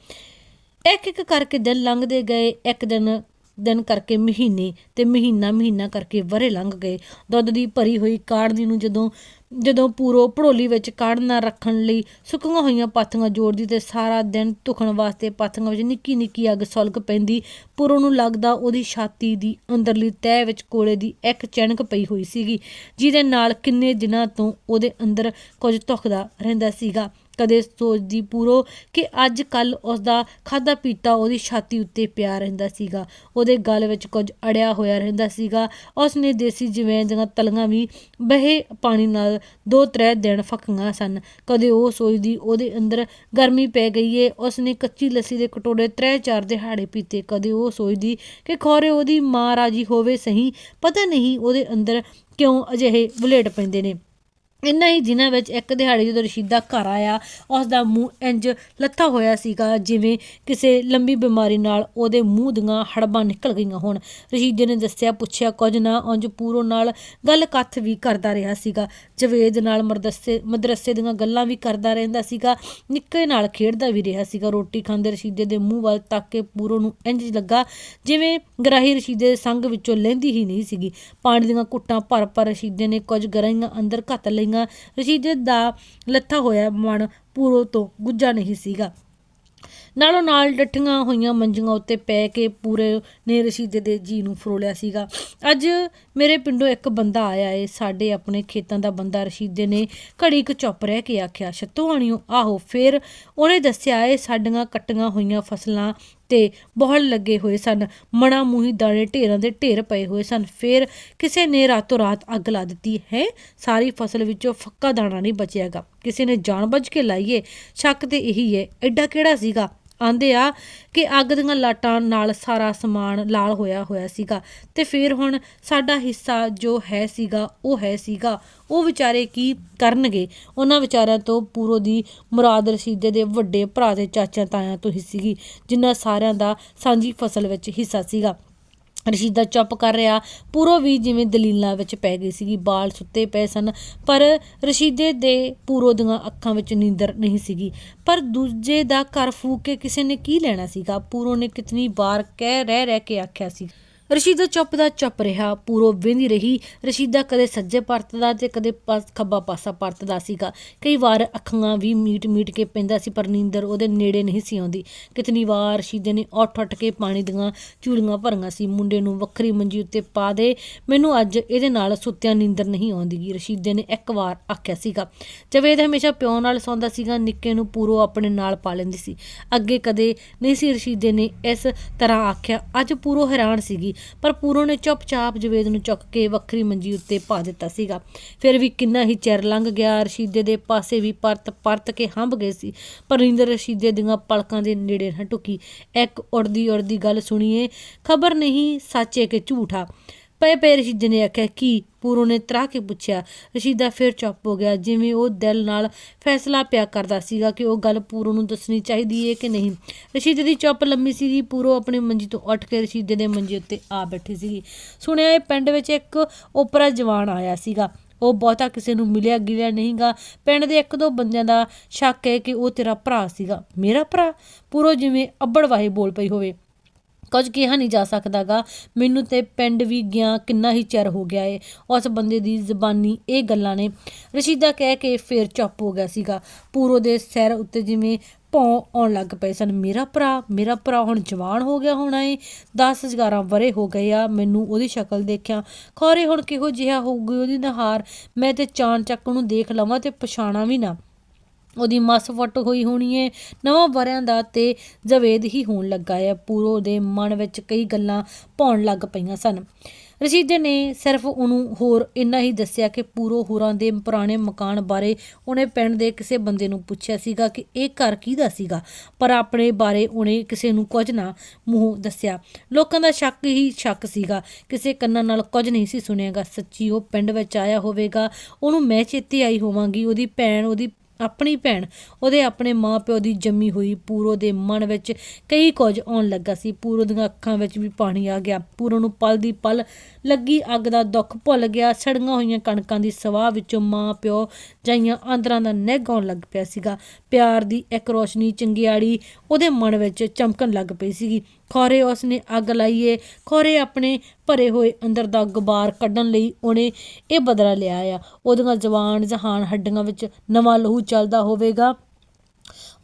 ਇੱਕ ਇੱਕ ਕਰਕੇ ਦਿਨ ਲੰਘਦੇ ਗਏ, ਇੱਕ ਦਿਨ ਦਿਨ ਕਰਕੇ ਮਹੀਨੇ ਤੇ ਮਹੀਨਾ ਮਹੀਨਾ ਕਰਕੇ ਵਰੇ ਲੰਘ ਗਏ। ਦੁੱਧ ਦੀ ਭਰੀ ਹੋਈ ਕਾੜਨੀ ਨੂੰ ਜਦੋਂ ਜਦੋਂ ਪੂਰੋ ਭੜੋਲੀ ਵਿੱਚ ਕਾੜਨਾ ਰੱਖਣ ਲਈ ਸੁੱਕੀਆਂ ਹੋਈਆਂ ਪਾਥੀਆਂ ਜੋੜਦੀ ਤੇ ਸਾਰਾ ਦਿਨ ਧੁਖਣ ਵਾਸਤੇ ਪਾਥੀਆਂ ਵਿੱਚ ਨਿੱਕੀ ਨਿੱਕੀ ਅੱਗ ਸੁਲਗ ਪੈਂਦੀ, ਪੂਰੋ ਨੂੰ ਲੱਗਦਾ ਉਹਦੀ ਛਾਤੀ ਦੀ ਅੰਦਰਲੀ ਤਹਿ ਵਿੱਚ ਕੋਲੇ ਦੀ ਇੱਕ ਚਣਕ ਪਈ ਹੋਈ ਸੀਗੀ, ਜਿਹਦੇ ਨਾਲ ਕਿੰਨੇ ਦਿਨਾਂ ਤੋਂ ਉਹਦੇ ਅੰਦਰ ਕੁਝ ਧੁਖਦਾ ਰਹਿੰਦਾ ਸੀਗਾ। ਕਦੇ ਸੋਚਦੀ ਪੂਰੋ ਕਿ ਅੱਜ ਕੱਲ ਉਸ ਦਾ ਖਾਦਾ ਪੀਤਾ ਉਹਦੀ ਛਾਤੀ ਉੱਤੇ ਪਿਆ ਰਹਿੰਦਾ ਸੀਗਾ। ਉਹਦੇ ਗਲ ਵਿੱਚ ਕੁਝ ਅੜਿਆ ਹੋਇਆ ਰਹਿੰਦਾ ਸੀਗਾ। ਉਸ ਨੇ ਦੇਸੀ ਜਵੈਣ ਦੀਆਂ ਤਲੀਆਂ ਵੀ ਬਹੇ ਪਾਣੀ ਨਾਲ ਦੋ ਤਰੇ ਦਿਨ ਫੱਕੀਆਂ ਸਨ। ਕਦੇ ਉਹ ਸੋਚਦੀ ਉਹਦੇ ਅੰਦਰ ਗਰਮੀ ਪੈ ਗਈ ਏ। ਉਸ ਨੇ ਕੱਚੀ ਲੱਸੀ ਦੇ ਕਟੋਰੇ ਤਰੇ ਚਾਰ ਦਿਹਾੜੇ ਪੀਤੇ। ਕਦੇ ਉਹ ਸੋਚਦੀ ਕਿ ਖੋਰੇ ਉਹਦੀ ਮਾਂ ਰਾਜੀ ਹੋਵੇ ਸਹੀ। ਪਤਾ ਨਹੀਂ ਉਹਦੇ ਅੰਦਰ ਕਿਉਂ ਅਜਿਹੇ ਬੁਲੇਟ ਪੈਂਦੇ ਨੇ। ਇਨ੍ਹਾਂ ਹੀ ਦਿਨਾਂ ਵਿੱਚ ਇੱਕ ਦਿਹਾੜੇ ਜਦੋਂ ਰਸ਼ੀਦਾ ਘਰ ਆਇਆ ਉਸ ਦਾ ਮੂੰਹ ਇੰਜ ਲੱਥਾ ਹੋਇਆ ਸੀਗਾ, ਜਿਵੇਂ ਕਿਸੇ ਲੰਬੀ ਬਿਮਾਰੀ ਨਾਲ ਉਹਦੇ ਮੂੰਹ ਦੀਆਂ ਹੜਬਾਂ ਨਿਕਲ ਗਈਆਂ ਹੋਣ। ਰਸ਼ੀਦੇ ਨੇ ਦੱਸਿਆ, ਪੁੱਛਿਆ, ਕੁਝ ਨਾ ਉਂਝ ਪੂਰੋ ਨਾਲ ਗੱਲ ਕੱਥ ਵੀ ਕਰਦਾ ਰਿਹਾ ਸੀਗਾ। ਜਵੇਦ ਨਾਲ ਮਦਰਸੇ ਮਦਰਸੇ ਦੀਆਂ ਗੱਲਾਂ ਵੀ ਕਰਦਾ ਰਹਿੰਦਾ ਸੀਗਾ, ਨਿੱਕੇ ਨਾਲ ਖੇਡਦਾ ਵੀ ਰਿਹਾ ਸੀਗਾ। ਰੋਟੀ ਖਾਂਦੇ ਰਸ਼ੀਦੇ ਦੇ ਮੂੰਹ ਵੱਲ ਤੱਕ ਕੇ ਪੂਰੋ ਨੂੰ ਇੰਜ ਲੱਗਾ, ਜਿਵੇਂ ਗਰਾਹੀ ਰਸ਼ੀਦੇ ਦੇ ਸੰਗ ਵਿੱਚੋਂ ਲੈਂਦੀ ਹੀ ਨਹੀਂ ਸੀਗੀ। ਪਾਣੀ ਦੀਆਂ ਘੁੱਟਾਂ ਭਰ ਭਰ ਰਸ਼ੀਦੇ ਨੇ ਕੁਝ ਗਰਾਈਆਂ ਅੰਦਰ ਘੱਤ ਲਈਆਂ ਰਸ਼ੀਦੇ ਦਾ ਲੱਥਾ ਹੋਇਆ ਮਨ ਪੂਰੋ ਤੋਂ ਗੁੱਜਾ ਨਹੀਂ ਸੀਗਾ। ਨਾਲੋਂ ਨਾਲ ਡੱਠੀਆਂ ਹੋਈਆਂ ਮੰਜੀਆਂ ਉੱਤੇ ਪੈ ਕੇ ਪੂਰੇ ਨੇ ਰਸ਼ੀਦੇ ਦੇ ਜੀ ਨੂੰ ਫਰੋਲਿਆ ਸੀਗਾ। ਅੱਜ ਮੇਰੇ ਪਿੰਡੋਂ ਇੱਕ ਬੰਦਾ ਆਇਆ ਏ। ਸਾਡੇ ਆਪਣੇ ਖੇਤਾਂ ਦਾ ਬੰਦਾ ਰਸ਼ੀਦੇ ਨੇ ਘੜੀ ਕੁ ਚੁੱਪ ਰਹਿ ਕੇ ਆਖਿਆ, ਛੱਤੋਂ ਆਣੀਓ। ਆਹੋ, ਫੇਰ ਉਹਨੇ ਦੱਸਿਆ ਏ, ਸਾਡੀਆਂ ਕੱਟੀਆਂ ਹੋਈਆਂ ਫਸਲਾਂ ਤੇ ਬਹੁਲ ਲੱਗੇ ਹੋਏ ਸਨ। ਮਣਾ ਮੂੰਹੀ ਦਾਣੇ ਢੇਰਾਂ ਦੇ ਢੇਰ ਪਏ ਹੋਏ ਸਨ। ਫਿਰ ਕਿਸੇ ਨੇ ਰਾਤੋਂ ਰਾਤ ਅੱਗ ਲਾ ਦਿੱਤੀ। ਹੈ? ਸਾਰੀ ਫਸਲ ਵਿੱਚੋਂ ਫੱਕਾ ਦਾਣਾ ਨਹੀਂ ਬਚਿਆਗਾ। ਕਿਸੇ ਨੇ ਜਾਣਬੁੱਝ ਕੇ ਲਾਈਏ। ਸ਼ੱਕ ਤੇ ਇਹੀ ਹੈ, ਐਡਾ ਕਿਹੜਾ ਸੀਗਾ? ਆਂਦੇ ਆ ਕਿ ਅੱਗ ਦੀਆਂ ਲਾਟਾਂ ਨਾਲ ਸਾਰਾ ਸਮਾਨ ਲਾਲ ਹੋਇਆ ਹੋਇਆ ਸੀਗਾ। ਤੇ ਫਿਰ ਹੁਣ ਸਾਡਾ ਹਿੱਸਾ ਜੋ ਹੈ ਸੀਗਾ, ਉਹ ਹੈ ਸੀਗਾ। ਉਹ ਵਿਚਾਰੇ ਕੀ ਕਰਨਗੇ? ਉਹਨਾਂ ਵਿਚਾਰਿਆਂ ਤੋਂ ਪੂਰੋ ਦੀ ਮੁਰਾਦ ਰਸ਼ੀਦੇ ਦੇ ਵੱਡੇ ਭਰਾ ਤੇ ਚਾਚਾ ਤਾਇਆਂ ਤੋਂ ਹੀ ਸੀਗੀ, ਜਿਨ੍ਹਾਂ ਸਾਰਿਆਂ ਦਾ ਸਾਂਝੀ ਫਸਲ ਵਿੱਚ ਹਿੱਸਾ ਸੀਗਾ। ਰਸ਼ੀਦਾ ਚੁੱਪ ਕਰ ਰਿਹਾ। ਪੂਰੋ ਵੀ ਜਿਵੇਂ ਦਲੀਲਾਂ ਵਿੱਚ ਪੈ ਗਈ ਸੀਗੀ ਬਾਲ ਸੁੱਤੇ ਪਏ ਸਨ, ਪਰ ਰਸ਼ੀਦੇ ਦੇ ਪੂਰੋ ਦੀਆਂ ਅੱਖਾਂ ਵਿੱਚ ਨੀਂਦਰ ਨਹੀਂ ਸੀਗੀ। ਪਰ ਦੂਜੇ ਦਾ ਘਰ ਫੂਕ ਕੇ ਕਿਸੇ ਨੇ ਕੀ ਲੈਣਾ ਸੀਗਾ? ਪੂਰੋ ਨੇ ਕਿਤਨੀ ਵਾਰ ਕਹਿ, ਰਹਿ ਰਹਿ ਕੇ ਆਖਿਆ ਸੀ। ਰਸ਼ੀਦਾ ਚੁੱਪ ਦਾ ਚੁੱਪ ਰਿਹਾ। ਪੂਰੋ ਵੇਂਦੀ ਰਹੀ। ਰਸ਼ੀਦਾ ਕਦੇ ਸੱਜੇ ਪਰਤਦਾ ਤੇ ਕਦੇ ਪਾਸ ਖੱਬਾ ਪਾਸਾ ਪਰਤਦਾ ਸੀਗਾ। ਕਈ ਵਾਰ ਅੱਖਾਂ ਵੀ ਮੀਟ ਮੀਟ ਕੇ ਪੈਂਦਾ ਸੀ, ਪਰ ਨੀਂਦਰ ਉਹਦੇ ਨੇੜੇ ਨਹੀਂ ਸੀ ਆਉਂਦੀ। ਕਿਤਨੀ ਵਾਰ ਰਸ਼ੀਦੇ ਨੇ ਉੱਠ ਉੱਠ ਕੇ ਪਾਣੀ ਦੀਆਂ ਚੂਲੀਆਂ ਭਰੀਆਂ ਸੀ। ਮੁੰਡੇ ਨੂੰ ਵੱਖਰੀ ਮੰਜੀ ਉੱਤੇ ਪਾ ਦੇ। ਮੈਨੂੰ ਅੱਜ ਇਹਦੇ ਨਾਲ ਸੁੱਤਿਆਂ ਨੀਂਦਰ ਨਹੀਂ ਆਉਂਦੀਗੀ ਰਸ਼ੀਦੇ ਨੇ ਇੱਕ ਵਾਰ ਆਖਿਆ ਸੀਗਾ ਜਵੇਦ ਹਮੇਸ਼ਾ ਪਿਓ ਨਾਲ ਸੌਂਦਾ ਸੀਗਾ, ਨਿੱਕੇ ਨੂੰ ਪੂਰੋ ਆਪਣੇ ਨਾਲ ਪਾ ਲੈਂਦੀ ਸੀ। ਅੱਗੇ ਕਦੇ ਨਹੀਂ ਸੀ ਰਸ਼ੀਦੇ ਨੇ ਇਸ ਤਰ੍ਹਾਂ ਆਖਿਆ। ਅੱਜ ਪੂਰੋ ਹੈਰਾਨ ਸੀਗੀ। ਪਰ ਪੂਰੋ ਨੇ ਚੁੱਪਚਾਪ ਜਵੇਦ ਨੂੰ ਚੁੱਕ ਕੇ ਵੱਖਰੀ ਮੰਜੀ ਉੱਤੇ ਪਾ ਦਿੱਤਾ ਸੀਗਾ। ਫਿਰ ਵੀ ਕਿੰਨਾ ਹੀ ਚਿਰ ਲੰਘ ਗਿਆ, ਰਸ਼ੀਦੇ ਦੇ ਪਾਸੇ ਵੀ ਪਰਤ ਪਰਤ ਕੇ ਹੰਭ ਗਏ ਸੀ। ਪਰ ਨੀਂਦਰ ਰਸ਼ੀਦੇ ਦੀਆਂ ਪਲਕਾਂ ਦੇ ਨੇੜੇ ਨਾ ਟੁਕੀ ਇੱਕ ਉੜਦੀ ਉੜਦੀ ਗੱਲ ਸੁਣੀਏ, ਖਬਰ ਨਹੀਂ, ਸੱਚੇ ਕਿ ਝੂਠਾ ਪਏ ਪਏ ਰਸ਼ੀਦੇ ਨੇ ਆਖਿਆ, ਕੀ? ਪੂਰੋ ਨੇ ਤਰਾ ਕੇ ਪੁੱਛਿਆ। ਰਸ਼ੀਦਾ ਫਿਰ ਚੁੱਪ ਹੋ ਗਿਆ, ਜਿਵੇਂ ਉਹ ਦਿਲ ਨਾਲ ਫੈਸਲਾ ਪਿਆ ਕਰਦਾ ਸੀਗਾ ਕਿ ਉਹ ਗੱਲ ਪੂਰੋ ਨੂੰ ਦੱਸਣੀ ਚਾਹੀਦੀ ਹੈ ਕਿ ਨਹੀਂ। ਰਸ਼ੀਦੇ ਦੀ ਚੁੱਪ ਲੰਮੀ ਸੀਗੀ, ਪੂਰੋ ਆਪਣੇ ਮੰਜੀ ਤੋਂ ਉੱਠ ਕੇ ਰਸ਼ੀਦੇ ਦੇ ਮੰਜੇ ਉੱਤੇ ਆ ਬੈਠੀ ਸੀਗੀ। ਸੁਣਿਆ ਇਹ ਪਿੰਡ ਵਿੱਚ ਇੱਕ ਓਪਰਾ ਜਵਾਨ ਆਇਆ ਸੀਗਾ। ਉਹ ਬਹੁਤਾ ਕਿਸੇ ਨੂੰ ਮਿਲਿਆ ਗਿਲਿਆ ਨਹੀਂਗਾ। ਪਿੰਡ ਦੇ ਇੱਕ ਦੋ ਬੰਦਿਆਂ ਦਾ ਸ਼ੱਕ ਹੈ ਕਿ ਉਹ ਤੇਰਾ ਭਰਾ ਸੀਗਾ। ਮੇਰਾ ਭਰਾ? ਪੂਰੋ ਜਿਵੇਂ ਅੱਬੜ ਵਾਹੀ ਬੋਲ ਪਈ ਹੋਵੇ। ਕੁਝ ਕਿਹਾ ਨਹੀਂ ਜਾ ਸਕਦਾਗਾ। ਮੈਨੂੰ ਤੇ ਪਿੰਡ ਵੀ ਗਿਆ ਕਿੰਨਾ ਹੀ ਚਿਰ ਹੋ ਗਿਆ ਏ। ਉਸ ਬੰਦੇ ਦੀ ਜ਼ਬਾਨੀ ਇਹ ਗੱਲਾਂ ਨੇ। ਰਸ਼ੀਦਾ ਕਹਿ ਕੇ ਫੇਰ ਚੁੱਪ ਹੋ ਗਿਆ ਸੀਗਾ। ਪੂਰੋ ਦੇ ਸਿਰ ਉੱਤੇ ਜਿਵੇਂ ਭੌਂ ਆਉਣ ਲੱਗ ਪਏ ਸਨ। ਮੇਰਾ ਭਰਾ ਮੇਰਾ ਭਰਾ ਹੁਣ ਜਵਾਨ ਹੋ ਗਿਆ ਹੋਣਾ ਏ। 10 11 ਵਰੇ ਹੋ ਗਏ ਆ। ਮੈਨੂੰ ਉਹਦੀ ਸ਼ਕਲ ਦੇਖਿਆ। ਖੌਰੇ ਹੁਣ ਕਿਹੋ ਜਿਹਾ ਹੋਊਗੀ ਉਹਦੀ ਨਹਾਰ। ਮੈਂ ਤੇ ਚਾਣ ਚੱਕ ਨੂੰ ਦੇਖ ਲਵਾਂ ਤੇ ਪਛਾਣਾ ਵੀ ਨਾ। ਉਹਦੀ ਮਸ ਫੁੱਟ ਹੋਈ ਹੋਣੀ ਹੈ ਨਵਾਂ ਵਰਿਆਂ ਦਾ ਤੇ ਜਵੇਦ ਹੀ ਹੋਣ ਲੱਗਾ ਹੈ ਪੂਰੋ ਦੇ ਮਨ ਵਿੱਚ ਕਈ ਗੱਲਾਂ ਪਾਉਣ ਲੱਗ ਪਈਆਂ ਸਨ। ਰਸ਼ੀਦੇ ਨੇ ਸਿਰਫ ਉਹਨੂੰ ਹੋਰ ਇੰਨਾ ਹੀ ਦੱਸਿਆ ਕਿ ਪੂਰੋ ਹੋਰਾਂ ਦੇ ਪੁਰਾਣੇ ਮਕਾਨ ਬਾਰੇ ਉਹਨੇ ਪਿੰਡ ਦੇ ਕਿਸੇ ਬੰਦੇ ਨੂੰ ਪੁੱਛਿਆ ਸੀਗਾ ਕਿ ਇਹ ਘਰ ਕਿਹਦਾ ਸੀਗਾ, ਪਰ ਆਪਣੇ ਬਾਰੇ ਉਹਨੇ ਕਿਸੇ ਨੂੰ ਕੁਝ ਨਾ ਮੂੰਹ ਦੱਸਿਆ। ਲੋਕਾਂ ਦਾ ਸ਼ੱਕ ਹੀ ਸ਼ੱਕ ਸੀਗਾ। ਕਿਸੇ ਕੰਨਾਂ ਨਾਲ ਕੁਝ ਨਹੀਂ ਸੀ ਸੁਣਿਆਗਾ। ਸੱਚੀ ਉਹ ਪਿੰਡ ਵਿੱਚ ਆਇਆ ਹੋਵੇਗਾ, ਉਹਨੂੰ ਮੈਂ ਚੇਤੇ ਆਈ ਹੋਵਾਂਗੀ, ਉਹਦੀ ਭੈਣ, ਉਹਦੀ ਆਪਣੀ ਭੈਣ, ਉਹਦੇ ਆਪਣੇ ਮਾਪਿਓ ਦੀ ਜੰਮੀ ਹੋਈ ਪੂਰੋ ਦੇ ਮਨ ਵਿੱਚ ਕਈ ਕੁਝ ਆਉਣ ਲੱਗਾ ਸੀ। ਪੂਰੋ ਦੀਆਂ ਅੱਖਾਂ ਵਿੱਚ ਵੀ ਪਾਣੀ ਆ ਗਿਆ। ਪੂਰੋ ਨੂੰ ਪਲ ਦੀ ਪਲ ਲੱਗੀ, ਅੱਗ ਦਾ ਦੁੱਖ ਭੁੱਲ ਗਿਆ। ਸੜੀਆਂ ਹੋਈਆਂ ਕਣਕਾਂ ਦੀ ਸਵਾਹ ਵਿੱਚੋਂ ਮਾਂ ਪਿਓ ਜਾਈਆਂ ਆਂਦਰਾਂ ਦਾ ਨਿੱਘ ਆਉਣ ਲੱਗ ਪਿਆ ਸੀਗਾ। ਪਿਆਰ ਦੀ ਇੱਕ ਰੋਸ਼ਨੀ ਚੰਗਿਆੜੀ ਉਹਦੇ ਮਨ ਵਿੱਚ ਚਮਕਣ ਲੱਗ ਪਈ ਸੀਗੀ। ਖੋਰੇ ਉਸ ਨੇ ਅੱਗ ਲਾਈਏ, ਖੋਰੇ ਆਪਣੇ ਭਰੇ ਹੋਏ ਅੰਦਰ ਦਾ ਗੁਬਾਰ ਕੱਢਣ ਲਈ ਉਹਨੇ ਇਹ ਬਦਲਾ ਲਿਆ ਆ। ਉਹਦੀਆਂ ਜਵਾਨ ਜਹਾਨ ਹੱਡੀਆਂ ਵਿੱਚ ਨਵਾਂ ਲਹੂ ਚੱਲਦਾ ਹੋਵੇਗਾ।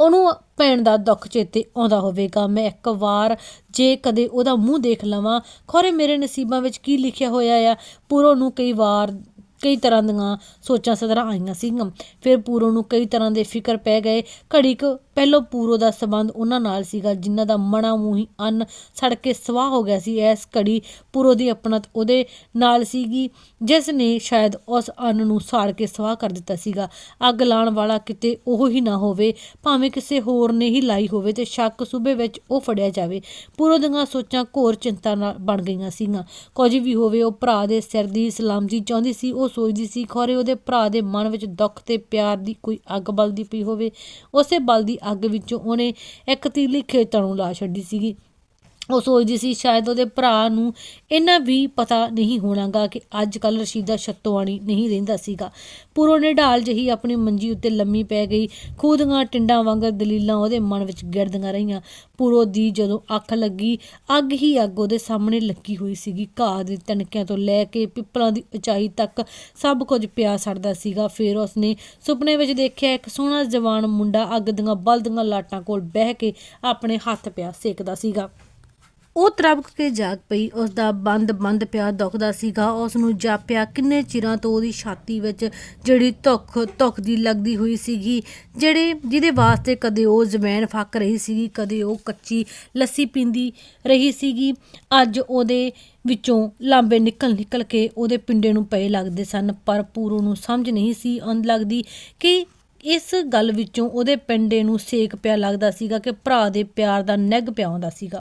ਉਹਨੂੰ ਭੈਣ ਦਾ ਦੁੱਖ ਚੇਤੇ ਆਉਂਦਾ ਹੋਵੇਗਾ। ਮੈਂ ਇੱਕ ਵਾਰ ਜੇ ਕਦੇ ਉਹਦਾ ਮੂੰਹ ਦੇਖ ਲਵਾਂ, ਖੌਰੇ ਮੇਰੇ ਨਸੀਬਾਂ ਵਿੱਚ ਕੀ ਲਿਖਿਆ ਹੋਇਆ ਆ? ਪੂਰੋ ਨੂੰ ਕਈ ਵਾਰ ਕਈ ਤਰ੍ਹਾਂ ਦੀਆਂ ਸੋਚਾਂ ਸਦਰਾਂ ਆਈਆਂ ਸੀਗੀਆਂ। ਫਿਰ ਪੂਰੋ ਨੂੰ ਕਈ ਤਰ੍ਹਾਂ ਦੇ ਫਿਕਰ ਪੈ ਗਏ। ਘੜੀ ਕੁ ਪਹਿਲੋਂ ਪੂਰੋ ਦਾ ਸਬੰਧ ਉਹਨਾਂ ਨਾਲ ਸੀਗਾ, ਜਿਨ੍ਹਾਂ ਦਾ ਮਣਾ ਮੂਹੀ ਅੰਨ ਸੜ ਕੇ ਸਵਾਹ ਹੋ ਗਿਆ ਸੀ। ਇਸ ਘੜੀ ਪੂਰੋ ਦੀ ਆਪਣਤ ਉਹਦੇ ਨਾਲ ਸੀਗੀ, ਜਿਸ ਨੇ ਸ਼ਾਇਦ ਉਸ ਅੰਨ ਨੂੰ ਸਾੜ ਕੇ ਸਵਾਹ ਕਰ ਦਿੱਤਾ ਸੀਗਾ। ਅੱਗ ਲਾਉਣ ਵਾਲਾ ਕਿਤੇ ਉਹ ਹੀ ਨਾ ਹੋਵੇ, ਭਾਵੇਂ ਕਿਸੇ ਹੋਰ ਨੇ ਹੀ ਲਾਈ ਹੋਵੇ ਤੇ ਸ਼ੱਕ ਸੂਬੇ ਵਿੱਚ ਉਹ ਫੜਿਆ ਜਾਵੇ। ਪੂਰੋ ਦੀਆਂ ਸੋਚਾਂ ਘੋਰ ਚਿੰਤਾ ਨਾਲ ਬਣ ਗਈਆਂ ਸੀਗੀਆਂ। ਕੁਝ ਵੀ ਹੋਵੇ, ਉਹ ਭਰਾ ਦੇ ਸਿਰ ਦੀ ਸਲਾਮਤੀ ਚਾਹੁੰਦੀ ਸੀ, ਉਹ ਸੋਚਦੀ ਸੀ, ਖੋਰੇ ਉਹਦੇ ਭਰਾ ਦੇ ਮਨ ਵਿੱਚ ਦੁੱਖ ਤੇ ਪਿਆਰ ਦੀ ਕੋਈ ਅੱਗ ਬਲਦੀ ਪਈ ਹੋਵੇ, ਉਸੇ ਬਲ ਦੀ ਅੱਗ ਵਿੱਚੋਂ ਉਹਨੇ ਇੱਕ ਤੀਲੀ ਖੇਤਾਂ ਨੂੰ ਲਾ ਛੱਡੀ ਸੀਗੀ। ਉਹ ਸੋਚਦੀ ਸੀ ਸ਼ਾਇਦ ਉਹਦੇ ਭਰਾ ਨੂੰ ਇਹਨਾਂ ਵੀ ਪਤਾ ਨਹੀਂ ਹੋਣਾਗਾ ਕਿ ਅੱਜ ਕੱਲ ਰਸ਼ੀਦਾ ਛੱਤੋਆਣੀ ਨਹੀਂ ਰਹਿੰਦਾ ਸੀਗਾ। ਪੂਰੋ ਨੇ ਢਾਲ ਜਹੀ ਆਪਣੀ ਮੰਜੀ ਉੱਤੇ ਲੰਮੀ ਪੈ ਗਈ। ਖੂਦੀਆਂ ਟਿੰਡਾਂ ਵਾਂਗਰ ਦਲੀਲਾਂ ਉਹਦੇ ਮਨ ਵਿੱਚ ਗਿਰਦੀਆਂ ਰਹੀਆਂ। ਪੂਰੋ ਦੀ ਜਦੋਂ ਅੱਖ ਲੱਗੀ, ਅੱਗ ਹੀ ਅੱਗ ਉਹਦੇ ਸਾਹਮਣੇ ਲੱਗੀ ਹੋਈ ਸੀਗੀ। ਘਾਹ ਦੇ ਤਣਕਿਆਂ ਤੋਂ ਲੈ ਕੇ ਪਿੱਪਲਾਂ ਦੀ ਉਚਾਈ ਤੱਕ ਸਭ ਕੁਝ ਪਿਆ ਸੜਦਾ ਸੀਗਾ। ਫਿਰ ਉਸਨੇ ਸੁਪਨੇ ਵਿੱਚ ਦੇਖਿਆ, ਇੱਕ ਸੋਹਣਾ ਜਵਾਨ ਮੁੰਡਾ ਅੱਗ ਦੀਆਂ ਬਲਦੀਆਂ ਲਾਟਾਂ ਕੋਲ ਬਹਿ ਕੇ ਆਪਣੇ ਹੱਥ ਪਿਆ ਸੇਕਦਾ ਸੀਗਾ। ਉਹ ਤਰਬਕ ਕੇ ਜਾਗ ਪਈ। ਉਸ ਦਾ ਬੰਦ ਬੰਦ ਪਿਆ ਦੁਖਦਾ ਸੀਗਾ। ਉਸ ਨੂੰ ਜਾਪਿਆ ਕਿੰਨੇ ਚਿਰਾਂ ਤੋਂ ਉਹਦੀ ਛਾਤੀ ਵਿੱਚ ਜਿਹੜੀ ਧੁੱਖ ਧੁੱਖ ਦੀ ਲੱਗਦੀ ਹੋਈ ਸੀਗੀ, ਜਿਹੜੇ, ਜਿਹਦੇ ਵਾਸਤੇ ਕਦੇ ਉਹ ਜ਼ਮੈਨ ਫੱਕ ਰਹੀ ਸੀਗੀ, ਕਦੇ ਉਹ ਕੱਚੀ ਲੱਸੀ ਪੀਂਦੀ ਰਹੀ ਸੀਗੀ। ਅੱਜ ਉਹਦੇ ਵਿੱਚੋਂ ਲਾਂਬੇ ਨਿਕਲ ਨਿਕਲ ਕੇ ਉਹਦੇ ਪਿੰਡੇ ਨੂੰ ਪਏ ਲੱਗਦੇ ਸਨ, ਪਰ ਪੂਰੂ ਨੂੰ ਸਮਝ ਨਹੀਂ ਸੀ ਆਉਂਦ ਲੱਗਦੀ ਕਿ ਇਸ ਗੱਲ ਵਿੱਚੋਂ ਉਹਦੇ ਪਿੰਡੇ ਨੂੰ ਸੇਕ ਪਿਆ ਲੱਗਦਾ ਸੀਗਾ ਕਿ ਭਰਾ ਦੇ ਪਿਆਰ ਦਾ ਨਿੱਘ ਪਿਆ ਆਉਂਦਾ ਸੀਗਾ।